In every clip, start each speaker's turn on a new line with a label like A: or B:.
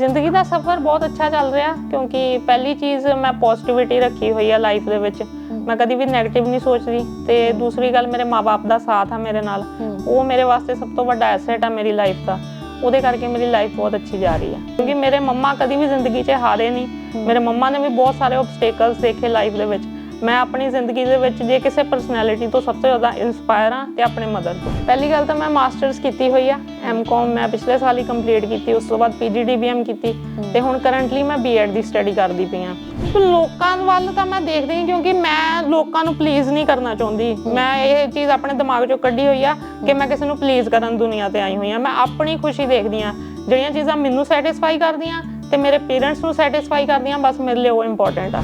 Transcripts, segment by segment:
A: ਜ਼ਿੰਦਗੀ ਦਾ ਸਫ਼ਰ ਬਹੁਤ ਅੱਛਾ ਚੱਲ ਰਿਹਾ ਕਿਉਂਕਿ ਪਹਿਲੀ ਚੀਜ਼ ਮੈਂ ਪੋਜ਼ਿਟਿਵਿਟੀ ਰੱਖੀ ਹੋਈ ਆ ਲਾਈਫ ਦੇ ਵਿੱਚ। ਮੈਂ ਕਦੀ ਵੀ 네ਗੇਟਿਵ ਨਹੀਂ ਸੋਚਦੀ ਤੇ ਦੂਸਰੀ ਗੱਲ ਮੇਰੇ ਮਾਪੇ ਦਾ ਸਾਥ ਆ ਮੇਰੇ ਨਾਲ। ਉਹ ਮੇਰੇ ਵਾਸਤੇ ਸਭ ਤੋਂ ਵੱਡਾ ਐਸੈਟ ਆ ਮੇਰੀ ਲਾਈਫ ਦਾ। ਉਹਦੇ ਕਰਕੇ ਮੇਰੀ ਲਾਈਫ ਬਹੁਤ ਅੱਛੀ ਜਾ ਰਹੀ ਆ। ਕਿਉਂਕਿ ਮੇਰੇ ਮੰਮਾ ਕਦੀ ਵੀ ਜ਼ਿੰਦਗੀ 'ਚ ਹਾਰੇ ਨਹੀਂ। ਮੇਰੇ ਮੰਮਾ ਨੇ ਵੀ ਬਹੁਤ ਸਾਰੇ ਆਬਸਟੈਕਲਸ ਦੇਖੇ ਲਾਈਫ ਦੇ ਵਿੱਚ। ਮੈਂ ਆਪਣੀ ਜ਼ਿੰਦਗੀ ਦੇ ਵਿੱਚ ਜੇ ਕਿਸੇ ਪਰਸਨੈਲਿਟੀ ਤੋਂ ਸਭ ਤੋਂ ਜ਼ਿਆਦਾ ਇਨਸਪਾਇਰ ਹਾਂ ਤੇ ਆਪਣੇ ਮਦਰ ਤੋਂ। ਪਹਿਲੀ ਗੱਲ ਤਾਂ ਮੈਂ ਮਾਸਟਰਸ ਕੀਤੀ ਹੋਈ ਆ ਐਮਕਾਮ ਮੈਂ ਪਿਛਲੇ ਸਾਲ ਹੀ ਕੰਪਲੀਟ ਕੀਤੀ ਉਸ ਤੋਂ ਬਾਅਦ ਪੀਜੀਡੀਬੀਐਮ ਕੀਤੀ ਤੇ ਹੁਣ ਕਰੰਟਲੀ ਮੈਂ ਬੀਐਡ ਦੀ ਸਟੱਡੀ ਕਰਦੀ ਪਈ ਆ ਲੋਕਾਂ ਵੱਲ ਤਾਂ ਮੈਂ ਦੇਖਦੀ ਹਾਂ ਕਿਉਂਕਿ ਮੈਂ ਲੋਕਾਂ ਨੂੰ ਪਲੀਜ਼ ਨਹੀਂ ਕਰਨਾ ਚਾਹੁੰਦੀ। ਮੈਂ ਇਹ ਚੀਜ਼ ਆਪਣੇ ਦਿਮਾਗ ਚੋਂ ਕੱਢੀ ਹੋਈ ਆ ਕਿ ਮੈਂ ਕਿਸੇ ਨੂੰ ਪਲੀਜ਼ ਕਰਨ ਦੁਨੀਆ ਤੇ ਆਈ ਹੋਈ ਆ। ਮੈਂ ਆਪਣੀ ਖੁਸ਼ੀ ਦੇਖਦੀ ਆ ਜਿਹੜੀਆਂ ਚੀਜ਼ਾਂ ਮੈਨੂੰ ਸੈਟੀਸਫਾਈ ਕਰਦੀਆਂ ਤੇ ਮੇਰੇ ਪੇਰੈਂਟਸ ਨੂੰ ਸੈਟੀਸਫਾਈ ਕਰਦੀਆਂ ਬਸ ਮੇਰੇ ਲਈ ਉਹ ਇੰਪੋਰਟੈਂਟ ਆ।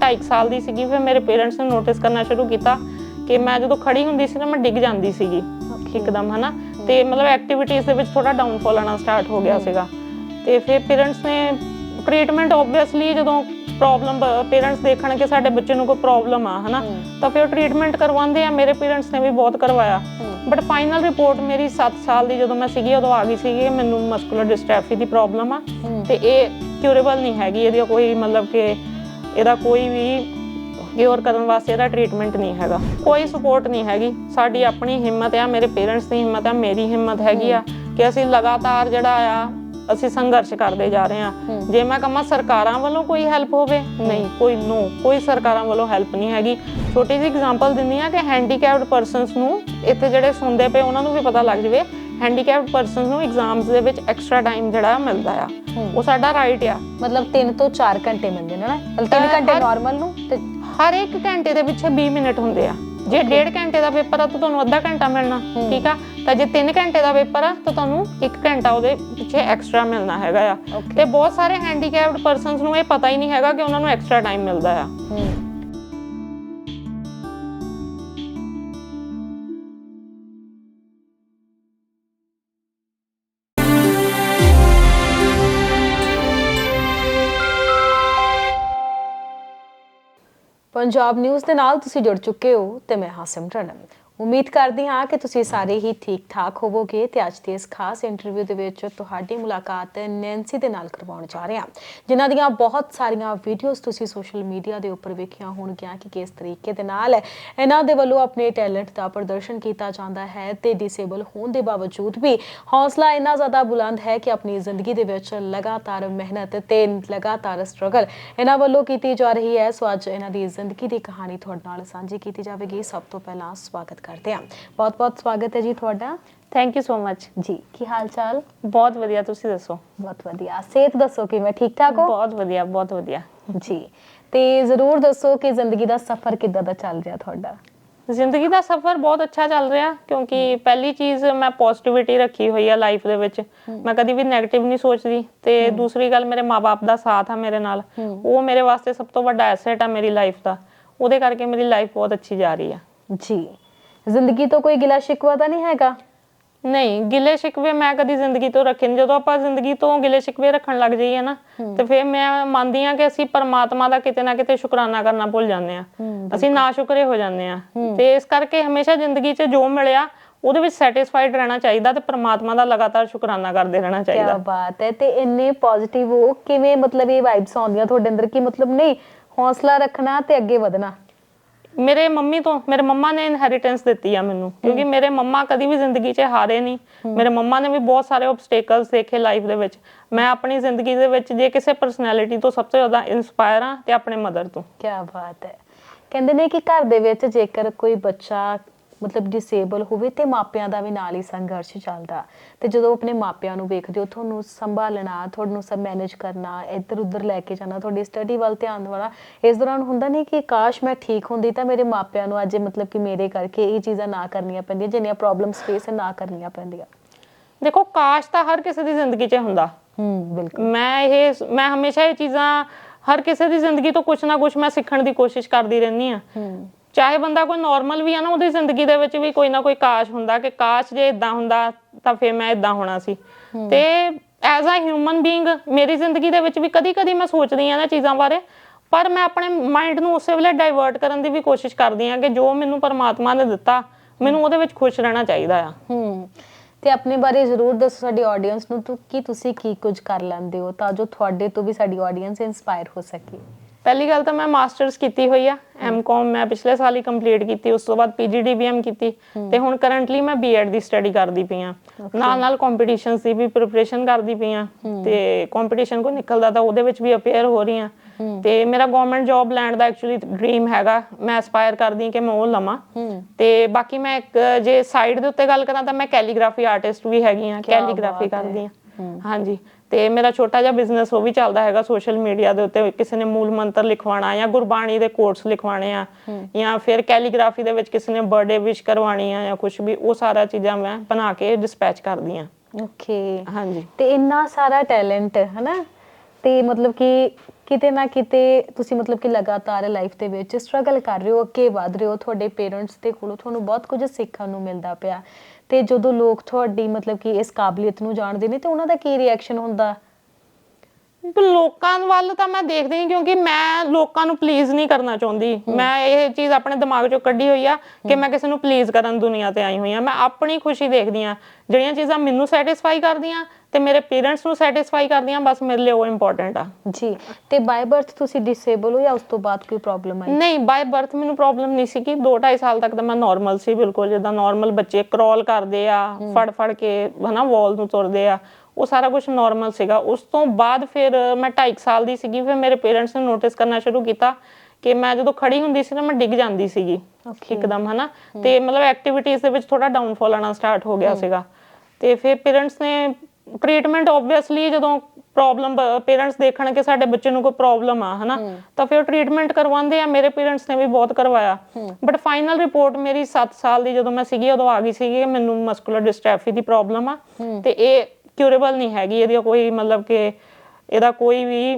A: ਢਾਈ ਕੁ ਸਾਲ ਦੀ ਸੀਗੀ ਫਿਰ ਮੇਰੇ ਪੇਰੈਂਟਸ ਨੇ ਨੋਟਿਸ ਕਰਨਾ ਸ਼ੁਰੂ ਕੀਤਾ ਕਿ ਮੈਂ ਜਦੋਂ ਖੜੀ ਹੁੰਦੀ ਸੀ ਨਾ ਮੈਂ ਡਿੱਗ ਜਾਂਦੀ ਸੀਗੀ ਇੱਕਦਮ ਹਨਾ? ਤੇ ਮਤਲਬ ਐਕਟੀਵਿਟੀਜ਼ ਦੇ ਵਿੱਚ ਥੋੜਾ ਡਾਊਨਫਾਲ ਆਣਾ ਸਟਾਰਟ ਹੋ ਗਿਆ ਸੀਗਾ। ਤੇ ਫਿਰ ਪੇਰੈਂਟਸ ਨੇ ਟ੍ਰੀਟਮੈਂਟ ਆਬਵੀਅਸਲੀ ਜਦੋਂ ਪ੍ਰੋਬਲਮ ਪੇਰੈਂਟਸ ਦੇਖਣ ਕਿ ਸਾਡੇ ਬੱਚੇ ਨੂੰ ਕੋਈ ਪ੍ਰੋਬਲਮ ਆ ਹਨਾ? ਤਾਂ ਫਿਰ ਟ੍ਰੀਟਮੈਂਟ ਕਰਵਾਉਂਦੇ ਆ ਮੇਰੇ ਪੇਰੈਂਟਸ ਨੇ ਵੀ ਬਹੁਤ ਕਰਵਾਇਆ। ਬਟ ਫਾਈਨਲ ਰਿਪੋਰਟ ਮੇਰੀ 7 ਸਾਲ ਦੀ ਜਦੋਂ ਮੈਂ ਸੀਗੀ ਉਦੋਂ ਆ ਗਈ ਸੀਗੀ ਮੈਨੂੰ ਮਸਕੂਲਰ ਡਿਸਟ੍ਰਾਫੀ ਦੀ ਪ੍ਰੋਬਲਮ ਆ। ਤੇ ਇਹ ਕਿਉਰੇਬਲ ਨਹੀਂ ਹੈਗੀ ਇਹਦੀ ਕੋਈ ਮਤਲਬ ਕਿ ਇਹਦਾ ਕੋਈ ਵੀ ਕਿਉਰ ਕਰਨ ਵਾਸਤੇ ਇਹਦਾ ਟ੍ਰੀਟਮੈਂਟ ਨਹੀਂ ਹੈਗਾ। ਕੋਈ ਸਪੋਰਟ ਨਹੀਂ ਹੈਗੀ। ਸਾਡੀ ਆਪਣੀ ਹਿੰਮਤ ਆ ਮੇਰੇ ਪੇਰੈਂਟਸ ਦੀ ਹਿੰਮਤ ਆ ਮੇਰੀ ਹਿੰਮਤ ਹੈਗੀ ਆ ਕਿ ਅਸੀਂ ਲਗਾਤਾਰ ਜਿਹੜਾ ਆ ਅਸੀਂ ਸੰਘਰਸ਼ ਕਰਦੇ ਜਾ ਰਹੇ ਆ ਜੇ ਮੈਂ ਕਹਾਂ ਸਰਕਾਰਾਂ ਵੱਲੋਂ ਕੋਈ ਹੈਲਪ ਹੋਵੇ? ਨਹੀਂ ਕੋਈ ਨੋ ਕੋਈ ਸਰਕਾਰਾਂ ਵੱਲੋਂ ਹੈਲਪ ਨਹੀਂ ਹੈਗੀ। ਛੋਟੀ ਜਿਹੀ ਐਗਜ਼ਾਮਪਲ ਦਿੰਦੀ ਆ ਕਿ ਹੈਂਡੀਕੈਪਡ ਪਰਸਨਸ ਨੂੰ ਇੱਥੇ ਜਿਹੜੇ ਸੁਣਦੇ ਪਏ ਉਹਨਾਂ ਨੂੰ ਵੀ ਪਤਾ ਲੱਗ ਜਵੇ ਹੈਂਡੀਕੈਪਡ ਪਰਸਨਸ ਨੂੰ ਐਗਜ਼ਾਮਸ ਦੇ ਵਿੱਚ ਐਕਸਟਰਾ ਟਾਈਮ ਜਿਹੜਾ ਮਿਲਦਾ ਆ। ਉਹ ਸਾਡਾ ਰਾਈਟ ਆ।
B: ਮਤਲਬ 3 ਤੋਂ 4 ਘੰਟੇ ਮਿਲਦੇ ਨੇ ਨਾ? ਮਤਲਬ 3
A: ਅਹ
B: ਘੰਟੇ ਨਾਰਮਲ ਨੂੰ ਤੇ
A: ਹਰ ਇੱਕ ਘੰਟੇ ਦੇ ਪਿੱਛੇ 20 ਮਿੰਟ ਹੁੰਦੇ ਆ। ਜੇ ਡੇਢ ਘੰਟੇ ਦਾ ਪੇਪਰ ਆ ਤਾਂ ਤੁਹਾਨੂੰ ਅੱਧਾ ਘੰਟਾ ਮਿਲਣਾ ਠੀਕ ਆ? ਤਾਂ ਜੇ 3 ਘੰਟੇ ਦਾ ਪੇਪਰ ਆ ਤਾਂ ਤੁਹਾਨੂੰ 1 ਘੰਟਾ ਉਹਦੇ ਪਿੱਛੇ ਐਕਸਟਰਾ ਮਿਲਣਾ ਹੈਗਾ ਆ. ਤੇ ਬਹੁਤ ਸਾਰੇ ਹੈਂਡੀਕੈਪਡ ਪਰਸਨਸ ਨੂੰ ਇਹ ਪਤਾ ਹੀ ਨਹੀਂ ਹੈਗਾ ਕਿ ਉਹਨਾਂ ਨੂੰ ਐਕਸਟਰਾ ਟਾਈਮ ਮਿਲਦਾ ਆ।
B: ਪੰਜਾਬ ਨਿਊਜ਼ ਦੇ ਨਾਲ ਤੁਸੀਂ ਜੁੜ ਚੁੱਕੇ ਹੋ ਤੇ ਮੈਂ ਹਾਂ ਸਿਮਰਨ। ਉਮੀਦ ਕਰਦੀ ਹਾਂ ਕਿ ਤੁਸੀਂ ਸਾਰੇ ਹੀ ਠੀਕ ਠਾਕ ਹੋਵੋਗੇ ਤੇ ਅੱਜ ਦੇ ਇਸ ਖਾਸ ਇੰਟਰਵਿਊ ਦੇ ਵਿੱਚ ਤੁਹਾਡੀ ਮੁਲਾਕਾਤ ਨੈਂਸੀ ਦੇ ਨਾਲ ਕਰਵਾਉਣ ਜਾ ਰਹੇ ਹਾਂ, ਜਿਨ੍ਹਾਂ ਦੀਆਂ ਬਹੁਤ ਸਾਰੀਆਂ ਵੀਡੀਓਜ਼ ਤੁਸੀਂ ਸੋਸ਼ਲ ਮੀਡੀਆ ਦੇ ਉੱਪਰ ਵੇਖੀਆਂ ਹੋਣਗੀਆਂ ਕਿ ਕਿਸ ਤਰੀਕੇ ਦੇ ਨਾਲ ਇਹਨਾਂ ਦੇ ਵੱਲੋਂ ਆਪਣੇ ਟੈਲੈਂਟ ਦਾ ਪ੍ਰਦਰਸ਼ਨ ਕੀਤਾ ਜਾਂਦਾ ਹੈ ਤੇ ਡਿਸੇਬਲ ਹੋਣ ਦੇ ਬਾਵਜੂਦ ਵੀ ਹੌਸਲਾ ਇੰਨਾ ਜ਼ਿਆਦਾ ਬੁਲੰਦ ਹੈ ਕਿ ਆਪਣੀ ਜ਼ਿੰਦਗੀ ਦੇ ਵਿੱਚ ਲਗਾਤਾਰ ਮਿਹਨਤ ਤੇ ਲਗਾਤਾਰ ਸਟਰਗਲ ਇਹਨਾਂ ਵੱਲੋਂ ਕੀਤੀ ਜਾ ਰਹੀ ਹੈ। ਸੋ ਅੱਜ ਇਹਨਾਂ ਦੀ ਜ਼ਿੰਦਗੀ ਦੀ ਕਹਾਣੀ ਤੁਹਾਡੇ ਨਾਲ ਸਾਂਝੀ ਕੀਤੀ ਜਾਵੇਗੀ। ਸਭ ਤੋਂ ਪਹਿਲਾਂ ਸਵਾਗਤ ਕਰਦੇ ਹਾਂ। ਬਹੁਤ-ਬਹੁਤ ਸਵਾਗਤ ਹੈ ਜੀ ਤੁਹਾਡਾ।
A: ਥੈਂਕ ਯੂ ਸੋ ਮਚ
B: ਜੀ ਕੀ ਹਾਲ ਚਾਲ
A: ਬਹੁਤ ਵਧੀਆ ਤੁਸੀਂ ਦੱਸੋ?
B: ਬਹੁਤ ਵਧੀਆ। ਸਿਹਤ ਦੱਸੋ ਕਿਵੇਂ? ਠੀਕ ਠਾਕ ਹੋ?
A: ਬਹੁਤ ਵਧੀਆ ਬਹੁਤ ਵਧੀਆ।
B: ਜੀ ਤੇ ਜ਼ਰੂਰ ਦੱਸੋ ਕਿ ਜ਼ਿੰਦਗੀ ਦਾ ਸਫ਼ਰ ਕਿੱਦਾਂ ਦਾ ਚੱਲ ਰਿਹਾ ਤੁਹਾਡਾ?
A: ਜ਼ਿੰਦਗੀ ਦਾ ਸਫ਼ਰ ਬਹੁਤ ਅੱਛਾ ਚੱਲ ਰਿਹਾ ਕਿਉਂਕਿ ਪਹਿਲੀ ਚੀਜ਼ ਮੈਂ ਪੋਜ਼ਿਟਿਵਿਟੀ ਰੱਖੀ ਹੋਈ ਆ ਲਾਈਫ ਦੇ ਵਿੱਚ। ਮੈਂ ਕਦੀ ਵੀ 네ਗੇਟਿਵ ਨਹੀਂ ਸੋਚਦੀ ਤੇ ਦੂਸਰੀ ਗੱਲ ਮੇਰੇ ਮਾਪੇ ਦਾ ਸਾਥ ਆ ਮੇਰੇ ਨਾਲ। ਉਹ ਮੇਰੇ ਵਾਸਤੇ ਸਭ ਤੋਂ ਵੱਡਾ ਐਸੈਟ ਆ ਮੇਰੀ ਲਾਈਫ ਦਾ। ਉਹਦੇ ਕਰਕੇ ਮੇਰੀ ਲਾਈਫ ਬਹੁਤ ਅੱਛੀ ਜਾ ਰਹੀ ਆ।
B: ਜੀ। ਜ਼ਿੰਦਗੀ ਤੋਂ ਕੋਈ ਗਿਲਾ ਸ਼ਿਕਵਾ ਤਾਂ ਨਹੀਂ ਹੈਗਾ?
A: ਨਹੀਂ ਗਿਲੇ ਸ਼ਿਕਵੇ ਮੈਂ ਕਦੀ ਜ਼ਿੰਦਗੀ ਤੋਂ ਰੱਖੇ ਨਹੀਂ ਜਦੋਂ ਆਪਾਂ ਜ਼ਿੰਦਗੀ ਤੋਂ ਗਿਲੇ ਸ਼ਿਕਵੇ ਰੱਖਣ ਲੱਗ ਜਾਈਏ ਨਾ ਤੇ ਫਿਰ ਮੈਂ ਮੰਨਦੀ ਆ ਕਿ ਅਸੀਂ ਪਰਮਾਤਮਾ ਦਾ ਕਿਤੇ ਨਾ ਕਿਤੇ ਸ਼ੁਕਰਾਨਾ ਕਰਨਾ ਭੁੱਲ ਜਾਂਦੇ ਆ ਅਸੀਂ ਨਾ ਸ਼ੁਕਰੇ ਹੋ ਜਾਂਦੇ ਆ ਤੇ ਇਸ ਕਰਕੇ ਹਮੇਸ਼ਾ ਜ਼ਿੰਦਗੀ 'ਚ ਜੋ ਮਿਲਿਆ ਉਹਦੇ ਵਿੱਚ ਸੈਟੀਸਫਾਈਡ ਰਹਿਣਾ ਚਾਹੀਦਾ ਤੇ ਪਰਮਾਤਮਾ ਦਾ ਲਗਾਤਾਰ ਸ਼ੁਕਰਾਨਾ ਕਰਦੇ ਰਹਿਣਾ
B: ਕੀ
A: ਚਾਹੀਦਾ।
B: ਬਾਤ ਹੈ ਤੇ ਇੰਨੇ ਪੋਜ਼ਿਟਿਵ ਹੋ ਕਿਵੇਂ ਮਤਲਬ ਇਹ ਵਾਈਬਸ ਆਉਂਦੀਆਂ ਤੁਹਾਡੇ ਅੰਦਰ ਕਿ ਮਤਲਬ ਨਹੀਂ ਹੌਸਲਾ ਰੱਖਣਾ ਤੇ ਅੱਗੇ ਵਧਣਾ?
A: ਮੇਰੇ ਮੰਮੀ ਤੋਂ ਮੇਰੇ ਮੰਮਾ ਨੇ ਇਨਹੈਰੀਟੈਂਸ ਦਿੱਤੀ ਆ ਮੈਨੂੰ ਕਿਉਂਕਿ ਮੇਰੇ ਮੰਮਾ ਕਦੀ ਵੀ ਜ਼ਿੰਦਗੀ 'ਚ ਹਾਰੇ ਨਹੀਂ। ਮੇਰੇ ਮੰਮਾ ਨੇ ਵੀ ਬਹੁਤ ਸਾਰੇ ਆਬਸਟੈਕਲਸ ਦੇਖੇ ਲਾਈਫ ਦੇ ਵਿੱਚ। ਮੈਂ ਆਪਣੀ ਜ਼ਿੰਦਗੀ ਦੇ ਵਿੱਚ ਜੇ ਕਿਸੇ ਪਰਸਨੈਲਿਟੀ ਤੋਂ ਸਭ ਤੋਂ ਜ਼ਿਆਦਾ ਇਨਸਪਾਇਰ ਹਾਂ ਤੇ ਆਪਣੇ ਮਦਰ ਤੋਂ।
B: ਕੀ ਬਾਤ ਹੈ। ਕਹਿੰਦੇ ਨੇ ਕਿ ਘਰ ਦੇ ਵਿੱਚ ਜੇਕਰ ਕੋਈ ਬੱਚਾ ਮਤਲਬ ਡਿਸੇਬਲ ਹੋਵੇ ਤੇ ਮਾਪਿਆਂ ਦਾ ਵੀ ਨਾਲ ਹੀ ਸੰਘਰਸ਼ ਚੱਲਦਾ। ਤੇ ਜਦੋਂ ਆਪਣੇ ਮਾਪਿਆਂ ਨੂੰ ਵੇਖਦੇ ਹੋ ਤੁਹਾਨੂੰ ਸੰਭਾਲਣਾ ਤੁਹਾਨੂੰ ਸਭ ਮੈਨੇਜ ਕਰਨਾ ਇੱਧਰ ਉੱਧਰ ਲੈ ਕੇ ਜਾਣਾ ਤੁਹਾਡੀ ਸਟੱਡੀ ਵੱਲ ਧਿਆਨ ਦੇਣਾ ਇਸ ਦੌਰਾਨ ਹੁੰਦਾ ਨਹੀਂ ਕਿ ਕਾਸ਼ ਮੈਂ ਠੀਕ ਹੁੰਦੀ ਤਾਂ ਮੇਰੇ ਮਾਪਿਆਂ ਨੂੰ ਅੱਜ ਮਤਲਬ ਕਿ ਮੇਰੇ ਕਰਕੇ ਇਹ ਚੀਜ਼ਾਂ ਨਾ ਕਰਨੀਆਂ ਪੈਂਦੀਆਂ ਜਿੰਨੀਆਂ ਪ੍ਰੋਬਲਮਸ ਫੇਸ ਨਾ ਕਰਨੀਆਂ ਪੈਂਦੀਆਂ।
A: ਦੇਖੋ ਕਾਸ਼ ਤਾਂ ਹਰ ਕਿਸੇ ਦੀ ਜ਼ਿੰਦਗੀ 'ਚ ਹੁੰਦਾ।
B: ਹੂੰ ਬਿਲਕੁਲ।
A: ਮੈਂ ਇਹ ਮੈਂ ਹਮੇਸ਼ਾ ਇਹ ਚੀਜ਼ਾਂ ਹਰ ਕਿਸੇ ਦੀ ਜ਼ਿੰਦਗੀ ਤੋਂ ਕੁਝ ਨਾ ਕੁਝ ਮੈਂ ਸਿੱਖਣ ਦੀ ਕੋਸ਼ਿਸ਼ ਕਰਦੀ ਰਹਿੰਦੀ ਆ
B: ਹੂੰ।
A: ਚਾਹੇ ਬੰਦਾ ਕੋਈ ਨਾਰਮਲ ਵੀ ਆ ਨਾ ਉਹਦੀ ਜ਼ਿੰਦਗੀ ਦੇ ਵਿੱਚ ਵੀ ਕੋਈ ਨਾ ਕੋਈ ਕਾਸ਼ ਹੁੰਦਾ ਕਿ ਕਾਸ਼ ਜੇ ਇਦਾਂ ਹੁੰਦਾ ਤਾਂ ਫੇਰ ਮੈਂ ਇਦਾਂ ਹੋਣਾ ਸੀ। ਤੇ ਐਜ਼ ਅ ਹਿਊਮਨ ਬੀਇੰਗ ਮੇਰੀ ਜ਼ਿੰਦਗੀ ਦੇ ਵਿੱਚ ਵੀ ਕਦੀ-ਕਦੀ ਮੈਂ ਸੋਚਦੀ ਆ ਨਾ ਚੀਜ਼ਾਂ ਬਾਰੇ ਪਰ ਮੈਂ ਆਪਣੇ ਮਾਈਂਡ ਨੂੰ ਉਸੇ ਵੇਲੇ ਡਾਈਵਰਟ ਕਰਨ ਦੀ ਵੀ ਕੋਸ਼ਿਸ਼ ਕਰਦੀ ਆ ਕਿ ਜੋ ਮੈਨੂੰ ਪਰਮਾਤਮਾ ਨੇ ਦਿੱਤਾ ਮੈਨੂੰ ਉਹਦੇ ਵਿੱਚ ਖੁਸ਼ ਰਹਿਣਾ ਚਾਹੀਦਾ ਆ।
B: ਹੂੰ। ਤੇ ਆਪਣੇ ਬਾਰੇ ਜ਼ਰੂਰ ਦੱਸੋ ਸਾਡੀ ਆਡੀਅנס ਨੂੰ ਕਿ ਤੁਸੀਂ ਕੀ ਕੁਝ ਕਰ ਲੈਂਦੇ ਹੋ ਤਾਂ ਜੋ ਤੁਹਾਡੇ ਤੋਂ ਵੀ ਸਾਡੀ ਆਡੀਅנס ਇਨਸਪਾਇਰ ਹੋ ਸਕੇ।
A: ਪਹਿਲੀ ਗੱਲ ਤਾਂ ਮੈਂ ਮਾਸਟਰਸ ਕੀਤੀ ਹੋਈ ਆ ਐਮਕਾਮ ਮੈਂ ਪਿਛਲੇ ਸਾਲ ਹੀ ਕੰਪਲੀਟ ਕੀਤੀ ਉਸ ਤੋਂ ਬਾਅਦ ਪੀਜੀਡੀਬੀਐਮ ਕੀਤੀ ਤੇ ਹੁਣ ਕਰੰਟਲੀ ਮੈਂ ਬੀਐਡ ਦੀ ਸਟੱਡੀ ਕਰਦੀ ਪਈ ਆ। ਨਾਲ ਨਾਲ ਕੰਪੀਟੀਸ਼ਨਸ ਦੀ ਵੀ ਪ੍ਰਿਪਰੇਸ਼ਨ ਕਰਦੀ ਪਈ ਆ ਤੇ ਕੰਪੀਟੀਸ਼ਨ ਕੋ ਨਿਕਲਦਾ ਤਾਂ ਉਹਦੇ ਵਿੱਚ ਵੀ ਅਪੀਅਰ ਹੋ ਰਹੀ ਆ। ਤੇ ਮੇਰਾ ਗਵਰਨਮੈਂਟ ਜੌਬ ਲੈਣ ਦਾ ਐਕਚੁਅਲੀ ਡ੍ਰੀਮ ਹੈਗਾ ਮੈਂ ਐਸਪਾਇਰ ਕਰਦੀ ਕਿ ਮੈਂ ਉਹ ਲਵਾਂ। ਤੇ ਬਾਕੀ ਮੈਂ ਇੱਕ ਜੇ ਸਾਈਡ ਦੇ ਉੱਤੇ ਗੱਲ ਕਰਾਂ ਤਾਂ ਮੈਂ ਕੈਲੀਗ੍ਰਾਫੀ ਆਰਟਿਸਟ ਵੀ ਹੈਗੀ ਆ ਕੈਲੀਗ੍ਰਾਫੀ। ਕਰਦੀ ਆ। ਹਾਂਜੀ। ਤੇ ਮੇਰਾ ਛੋਟਾ ਜਿਹਾ ਬਿਜ਼ਨਸ ਉਹ ਵੀ ਚੱਲਦਾ ਹੈਗਾ ਸੋਸ਼ਲ ਮੀਡੀਆ ਦੇ ਉੱਤੇ। ਕਿਸੇ ਨੇ ਮੂਲ ਮੰਤਰ ਲਿਖਵਾਉਣਾ ਜਾਂ ਗੁਰਬਾਣੀ ਦੇ ਕੋਟਸ ਲਿਖਵਾਣੇ ਆ ਜਾਂ ਫਿਰ ਕੈਲੀਗ੍ਰਾਫੀ ਦੇ ਵਿੱਚ ਕਿਸੇ ਨੇ ਬਰਥਡੇ ਵਿਸ਼ ਕਰਵਾਣੀ ਆ ਜਾਂ ਕੁਝ ਵੀ ਉਹ ਸਾਰਾ ਚੀਜ਼ਾਂ ਮੈਂ ਬਣਾ ਕੇ ਡਿਸਪੈਚ ਕਰਦੀ ਆ।
B: ਓਕੇ
A: ਹਾਂਜੀ।
B: ਤੇ ਇੰਨਾ ਸਾਰਾ ਟੈਲੈਂਟ ਹਨਾ? ਤੇ ਮਤਲਬ ਕਿ ਕਿਤੇ ਨਾ ਕਿਤੇ ਤੁਸੀਂ ਮਤਲਬ ਕਿ ਲਗਾਤਾਰ ਲਾਈਫ ਦੇ ਵਿੱਚ ਸਟਰਗਲ ਕਰ ਰਹੇ ਹੋ ਅੱਗੇ ਵਧ ਰਹੇ ਹੋ ਤੁਹਾਡੇ ਪੇਰੈਂਟਸ ਦੇ ਕੋਲੋਂ ਤੁਹਾਨੂੰ ਬਹੁਤ ਕੁਝ ਸਿੱਖਣ ਨੂੰ ਮਿਲਦਾ ਪਿਆ। ਤੇ ਜਦੋਂ ਲੋਕ ਤੁਹਾਡੀ ਮਤਲਬ ਕਿ ਇਸ ਕਾਬਲੀਅਤ ਨੂੰ ਜਾਣਦੇ ਨੇ ਤੇ ਉਹਨਾਂ ਦਾ ਕੀ ਰਿਐਕਸ਼ਨ ਹੁੰਦਾ?
A: ਲੋਕਾਂ ਵੱਲ ਤਾਂ ਮੈਂ ਦੇਖਦੀ ਹਾਂ ਕਿਉਂਕਿ ਮੈਂ ਲੋਕਾਂ ਨੂੰ ਪਲੀਜ਼ ਨਹੀਂ ਕਰਨਾ ਚਾਹੁੰਦੀ। ਮੈਂ ਇਹ ਚੀਜ਼ ਆਪਣੇ ਦਿਮਾਗ ਚੋਂ ਕੱਢੀ ਹੋਈ ਆ ਕਿ ਮੈਂ ਕਿਸੇ ਨੂੰ ਪਲੀਜ਼ ਕਰਨ ਦੁਨੀਆ ਤੇ ਆਈ ਹੋਈ ਆ। ਮੈਂ ਆਪਣੀ ਖੁਸ਼ੀ ਦੇਖਦੀ ਆ ਜਿਹੜੀਆਂ ਚੀਜ਼ਾਂ ਮੈਨੂੰ ਸੈਟੀਸਫਾਈ ਕਰਦੀਆਂ ਤੇ ਮੇਰੇ ਪੇਰੈਂਟਸ ਨੂੰ ਸੈਟੀਸਫਾਈ ਕਰਦੀਆਂ ਬਸ ਮੇਰੇ ਲਈ ਉਹ ਇੰਪੋਰਟੈਂਟ ਆ।
B: ਜੀ ਤੇ ਬਾਈ ਬਰਥ ਤੁਸੀਂ ਡਿਸੇਬਲ ਹੋ ਜਾਂ ਉਸ ਤੋਂ ਬਾਅਦ ਕੋਈ ਪ੍ਰੋਬਲਮ ਆਈ?
A: ਨਹੀਂ ਬਾਈ ਬਰਥ ਮੈਨੂੰ ਪ੍ਰੋਬਲਮ ਨਹੀਂ ਸੀ ਕਿ 2.5 ਸਾਲ ਤੱਕ ਤਾਂ ਮੈਂ ਨਾਰਮਲ ਸੀ ਬਿਲਕੁਲ ਜਿੱਦਾਂ ਨਾਰਮਲ ਬੱਚੇ ਕ੍ਰੋਲ ਕਰਦੇ ਆ ਫੜ ਫੜ ਕੇ ਹਨਾ ਵਾਲ ਨੂੰ ਤੁਰਦੇ ਆ ਉਹ ਸਾਰਾ ਕੁਝ ਨਾਰਮਲ ਸੀਗਾ। ਉਸ ਤੋਂ ਬਾਅਦ ਫਿਰ ਮੈਂ 2.5 ਸਾਲ ਦੀ ਸੀਗੀ ਫਿਰ ਮੇਰੇ ਪੇਰੈਂਟਸ ਨੇ ਨੋਟਿਸ ਕਰਨਾ ਸ਼ੁਰੂ ਕੀਤਾ ਕਿ ਮੈਂ ਜਦੋਂ ਖੜੀ ਹੁੰਦੀ ਸੀ ਨਾ ਮੈਂ ਡਿੱਗ ਜਾਂਦੀ ਸੀਗੀ. ਇੱਕਦਮ ਹਨਾ। ਤੇ ਮਤਲਬ ਐਕਟੀਵਿਟੀਜ਼ ਦੇ ਵਿੱਚ ਥੋੜਾ ਡਾਊਨਫਾਲ ਆਣਾ ਸਟਾਰਟ ਹੋ ਗਿਆ ਸੀਗਾ। ਤੇ ਫਿਰ ਪੇਰੈਂਟਸ ਨੇ ਟ੍ਰੀਟਮੈਂਟ ਆਬਵੀਅਸਲੀ ਜਦੋਂ ਪ੍ਰੋਬਲਮ ਪੇਰੈਂਟਸ ਦੇਖਣ ਕਿ ਸਾਡੇ ਬੱਚੇ ਨੂੰ ਕੋਈ ਪ੍ਰੋਬਲਮ ਆ ਹਨਾ ਤਾਂ ਫਿਰ ਟ੍ਰੀਟਮੈਂਟ ਕਰਵਾਉਂਦੇ ਆ ਮੇਰੇ ਪੇਰੈਂਟਸ ਨੇ ਵੀ ਬਹੁਤ ਕਰਵਾਇਆ। ਬਟ ਫਾਈਨਲ ਰਿਪੋਰਟ ਮੇਰੀ 7 ਸਾਲ ਦੀ ਜਦੋਂ ਮੈਂ ਸੀਗੀ ਉਦੋਂ ਆ ਗਈ ਸੀਗੀ ਕਿ ਮੈਨੂੰ ਮਸਕੂਲਰ ਡਿਸਟ੍ਰਾਫੀ ਦੀ ਪ੍ਰੋਬਲਮ ਆ। ਤੇ ਇਹ ਕਿਉਰੇਬਲ ਨਹੀਂ ਹੈਗੀ ਇਹਦੀ ਕੋਈ ਮਤਲਬ ਕਿ ਇਹਦਾ ਕੋਈ ਵੀ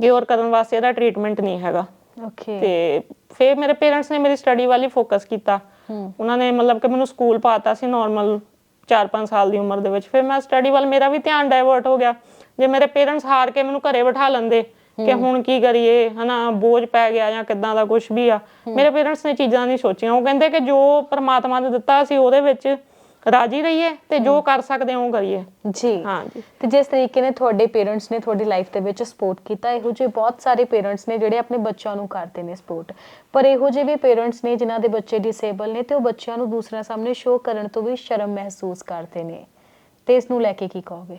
A: ਕਿਉਰ ਕਰਨ ਵਾਸਤੇ ਇਹਦਾ ਟ੍ਰੀਟਮੈਂਟ ਨਹੀਂ ਹੈਗਾ।
B: ਓਕੇ
A: ਤੇ ਫਿਰ ਮੇਰੇ ਪੇਰੈਂਟਸ ਨੇ ਮੇਰੀ ਸਟੱਡੀ ਵੱਲ ਫੋਕਸ ਕੀਤਾ। ਉਹਨਾਂ ਨੇ ਮਤਲਬ ਕਿ ਮੈਨੂੰ ਸਕੂਲ ਪਾਤਾ ਸੀ ਨਾਰਮਲ 4-5 ਸਾਲ ਦੀ ਉਮਰ ਦੇ ਵਿੱਚ। ਫਿਰ ਮੈਂ ਸਟੱਡੀ ਵੱਲ ਮੇਰਾ ਵੀ ਧਿਆਨ ਡਾਇਵਰਟ ਹੋ ਗਿਆ। ਜੇ ਮੇਰੇ ਪੇਰੈਂਟਸ ਹਾਰ ਕੇ ਮੈਨੂੰ ਘਰੇ ਬਿਠਾ ਲੈਂਦੇ ਕਿ ਹੁਣ ਕੀ ਕਰੀਏ ਹਨਾ ਬੋਝ ਪੈ ਗਿਆ ਜਾਂ ਕਿਦਾਂ ਦਾ ਕੁਝ ਵੀ ਆ। ਮੇਰੇ ਪੇਰੈਂਟਸ ਨੇ ਚੀਜ਼ਾਂ ਨਹੀਂ ਸੋਚੀਆਂ। ਉਹ ਕਹਿੰਦੇ ਕਿ ਜੋ ਪ੍ਰਮਾਤਮਾ ਨੇ ਦਿੱਤਾ ਸੀ ਉਹਦੇ ਵਿੱਚ ਰਾਜੀ ਰਹੀਏ ਤੇ ਜੋ ਕਰ ਸਕਦੇ ਹਾਂ ਉਹ ਕਰੀਏ।
B: ਜੀ।
A: ਹਾਂਜੀ।
B: ਤੇ ਜਿਸ ਤਰੀਕੇ ਨੇ ਤੁਹਾਡੇ ਪੇਰੈਂਟਸ ਨੇ ਤੁਹਾਡੀ ਲਾਈਫ ਦੇ ਵਿੱਚ ਸਪੋਰਟ ਕੀਤਾ ਇਹੋ ਜਿਹੇ ਬਹੁਤ ਸਾਰੇ ਪੇਰੈਂਟਸ ਨੇ ਜਿਹੜੇ ਆਪਣੇ ਬੱਚਿਆਂ ਨੂੰ ਕਰਦੇ ਨੇ ਸਪੋਰਟ ਪਰ ਇਹੋ ਜਿਹੇ ਵੀ ਪੇਰੈਂਟਸ ਨੇ ਜਿਨ੍ਹਾਂ ਦੇ ਬੱਚੇ ਡਿਸੇਬਲ ਨੇ ਤੇ ਉਹ ਬੱਚਿਆਂ ਨੂੰ ਦੂਸਰਿਆਂ ਸਾਹਮਣੇ ਸ਼ੋਅ ਕਰਨ ਤੋਂ ਵੀ ਸ਼ਰਮ ਮਹਿਸੂਸ ਕਰਦੇ ਨੇ। ਤੇ ਇਸ ਨੂੰ ਲੈ ਕੇ ਕੀ ਕਹੋਗੇ?